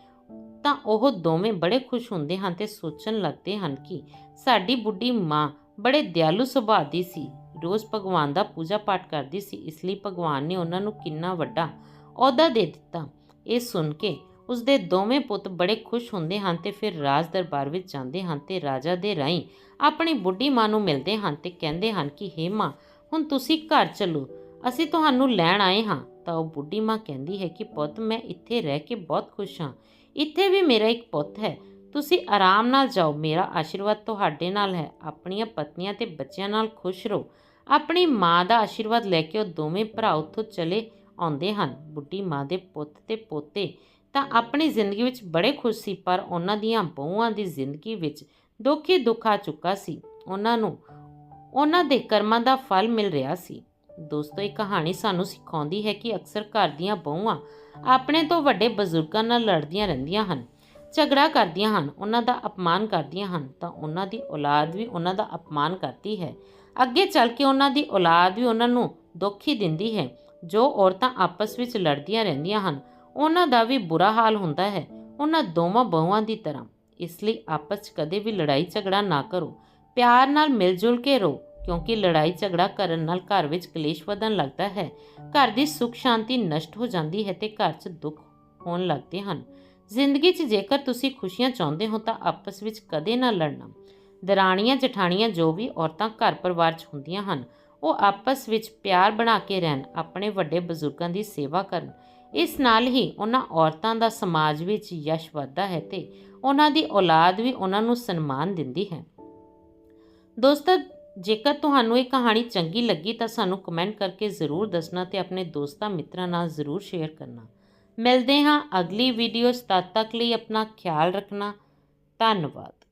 ਤਾਂ ਉਹ ਦੋਵੇਂ ਬੜੇ ਖੁਸ਼ ਹੁੰਦੇ ਹਨ ਤੇ ਸੋਚਣ ਲੱਗਦੇ ਹਨ ਕਿ ਸਾਡੀ ਬੁੱਢੀ ਮਾਂ ਬੜੇ ਦਿਆਲੂ ਸੁਭਾਅ ਦੀ ਸੀ। ਰੋਜ਼ ਭਗਵਾਨ ਦਾ ਪੂਜਾ ਪਾਠ ਕਰਦੀ ਸੀ, ਇਸ ਲਈ ਭਗਵਾਨ ਨੇ ਉਹਨਾਂ ਨੂੰ ਕਿੰਨਾ ਵੱਡਾ ਅਹੁਦਾ ਦੇ ਦਿੱਤਾ। ਇਹ ਸੁਣ ਕੇ ਉਸ ਦੇ ਦੋਵੇਂ ਪੁੱਤ ਬੜੇ ਖੁਸ਼ ਹੁੰਦੇ ਹਨ ਤੇ ਫਿਰ ਰਾਜ ਦਰਬਾਰ ਵਿੱਚ ਜਾਂਦੇ ਹਨ ਤੇ ਰਾਜਾ ਦੇ ਰਾਹੀਂ ਆਪਣੀ ਬੁੱਢੀ ਮਾਂ ਨੂੰ ਮਿਲਦੇ ਹਨ ਤੇ ਕਹਿੰਦੇ ਹਨ ਕਿ, ਹੇ ਮਾਂ ਹੁਣ ਤੁਸੀਂ ਘਰ ਚੱਲੋ। ਅਸੀਂ ਤੁਹਾਨੂੰ ਲੈਣ ਆਏ ਹਾਂ। ਤਾਂ ਉਹ ਬੁੱਢੀ ਮਾਂ ਕਹਿੰਦੀ ਹੈ ਕਿ ਪੁੱਤ, ਮੈਂ ਇੱਥੇ ਰਹਿ ਕੇ ਬਹੁਤ ਖੁਸ਼ ਹਾਂ। ਇੱਥੇ ਵੀ ਮੇਰਾ ਇੱਕ ਪੁੱਤ ਹੈ। ਤੁਸੀਂ ਆਰਾਮ ਨਾਲ ਜਾਓ। ਮੇਰਾ ਆਸ਼ੀਰਵਾਦ ਤੁਹਾਡੇ ਨਾਲ ਹੈ। ਆਪਣੀਆਂ ਪਤਨੀਆਂ ਤੇ ਬੱਚਿਆਂ ਨਾਲ ਖੁਸ਼ ਰਹੋ। ਆਪਣੀ ਮਾਂ ਦਾ ਆਸ਼ੀਰਵਾਦ ਲੈ ਕੇ ਉਹ ਦੋਵੇਂ ਭਰਾ ਉੱਥੋਂ ਚਲੇ ਆਉਂਦੇ ਹਨ। ਬੁੱਢੀ ਮਾਂ ਦੇ ਪੁੱਤ ਤੇ ਪੋਤੇ ਤਾਂ ਆਪਣੀ ਜ਼ਿੰਦਗੀ ਵਿੱਚ ਬੜੇ ਖੁਸ਼ ਸੀ, ਪਰ ਉਹਨਾਂ ਦੀਆਂ ਬਹੂਆਂ ਦੀ ਜ਼ਿੰਦਗੀ ਵਿੱਚ ਦੁੱਖ ਹੀ ਦੁੱਖ ਆ ਚੁੱਕਾ ਸੀ। ਉਹਨਾਂ ਨੂੰ ਉਹਨਾਂ ਦੇ ਕਰਮਾਂ ਦਾ ਫਲ ਮਿਲ ਰਿਹਾ ਸੀ। ਦੋਸਤੋ, ਇਹ ਕਹਾਣੀ ਸਾਨੂੰ ਸਿਖਾਉਂਦੀ ਹੈ ਕਿ ਅਕਸਰ ਘਰ ਦੀਆਂ ਬਹੂਆਂ ਆਪਣੇ ਤੋਂ ਵੱਡੇ ਬਜ਼ੁਰਗਾਂ ਨਾਲ ਲੜਦੀਆਂ ਰਹਿੰਦੀਆਂ ਹਨ, ਝਗੜਾ ਕਰਦੀਆਂ ਹਨ, ਉਹਨਾਂ ਦਾ ਅਪਮਾਨ ਕਰਦੀਆਂ ਹਨ, ਤਾਂ ਉਹਨਾਂ ਦੀ ਔਲਾਦ ਵੀ ਉਹਨਾਂ ਦਾ ਅਪਮਾਨ ਕਰਦੀ ਹੈ। ਅੱਗੇ ਚੱਲ ਕੇ ਉਹਨਾਂ ਦੀ ਔਲਾਦ ਵੀ ਉਹਨਾਂ ਨੂੰ ਦੁੱਖ ਹੀ ਦਿੰਦੀ ਹੈ। ਜੋ ਔਰਤਾਂ ਆਪਸ ਵਿੱਚ ਲੜਦੀਆਂ ਰਹਿੰਦੀਆਂ ਹਨ, ਉਹਨਾਂ ਦਾ ਵੀ ਬੁਰਾ ਹਾਲ ਹੁੰਦਾ ਹੈ। ਉਹਨਾਂ ਦੋਵਾਂ ਬਹੂਆਂ ਦੀ ਤਰ੍ਹਾਂ, ਇਸ ਲਈ ਆਪਸ 'ਚ ਕਦੇ ਵੀ ਲੜਾਈ ਝਗੜਾ ਨਾ ਕਰੋ। ਪਿਆਰ ਨਾਲ ਮਿਲ ਜੁਲ ਕੇ ਰਹੋ ਕਿਉਂਕਿ ਲੜਾਈ ਝਗੜਾ ਕਰਨ ਨਾਲ ਘਰ ਵਿੱਚ ਕਲੇਸ਼ ਵਧਣ ਲੱਗਦਾ ਹੈ। ਘਰ ਦੀ ਸੁੱਖ ਸ਼ਾਂਤੀ ਨਸ਼ਟ ਹੋ ਜਾਂਦੀ ਹੈ ਤੇ ਘਰ 'ਚ ਦੁੱਖ ਹੋਣ ਲੱਗਦੇ ਹਨ। ਜ਼ਿੰਦਗੀ 'ਚ ਜੇਕਰ ਤੁਸੀਂ ਖੁਸ਼ੀਆਂ ਚਾਹੁੰਦੇ ਹੋ ਤਾਂ ਆਪਸ ਵਿੱਚ ਕਦੇ ਨਾ ਲੜਨਾ। ਦਰਾਣੀਆਂ, ਜਠਾਣੀਆਂ ਜੋ ਵੀ ਔਰਤਾਂ ਘਰ ਪਰਿਵਾਰ 'ਚ ਹੁੰਦੀਆਂ ਹਨ, ਉਹ ਆਪਸ ਵਿੱਚ ਪਿਆਰ ਬਣਾ ਕੇ ਰਹਿਣ, ਆਪਣੇ ਵੱਡੇ ਬਜ਼ੁਰਗਾਂ ਦੀ ਸੇਵਾ ਕਰਨ। ਇਸ ਨਾਲ ਹੀ ਉਹਨਾਂ ਔਰਤਾਂ ਦਾ ਸਮਾਜ ਵਿੱਚ ਯਸ਼ ਵੱਧਦਾ ਹੈ ਤੇ ਉਹਨਾਂ ਦੀ ਔਲਾਦ ਵੀ ਉਹਨਾਂ ਨੂੰ ਸਨਮਾਨ ਦਿੰਦੀ ਹੈ। ਦੋਸਤੋ, ਜੇਕਰ ਤੁਹਾਨੂੰ ਇਹ ਕਹਾਣੀ ਚੰਗੀ ਲੱਗੀ ਤਾਂ ਸਾਨੂੰ ਕਮੈਂਟ ਕਰਕੇ ਜ਼ਰੂਰ ਦੱਸਣਾ ਤੇ ਆਪਣੇ ਦੋਸਤਾਂ ਮਿੱਤਰਾਂ ਨਾਲ ਜ਼ਰੂਰ ਸ਼ੇਅਰ ਕਰਨਾ। ਮਿਲਦੇ ਹਾਂ ਅਗਲੀ ਵੀਡੀਓ ਤਦ ਤੱਕ ਲਈ ਆਪਣਾ ਖਿਆਲ ਰੱਖਣਾ। ਧੰਨਵਾਦ।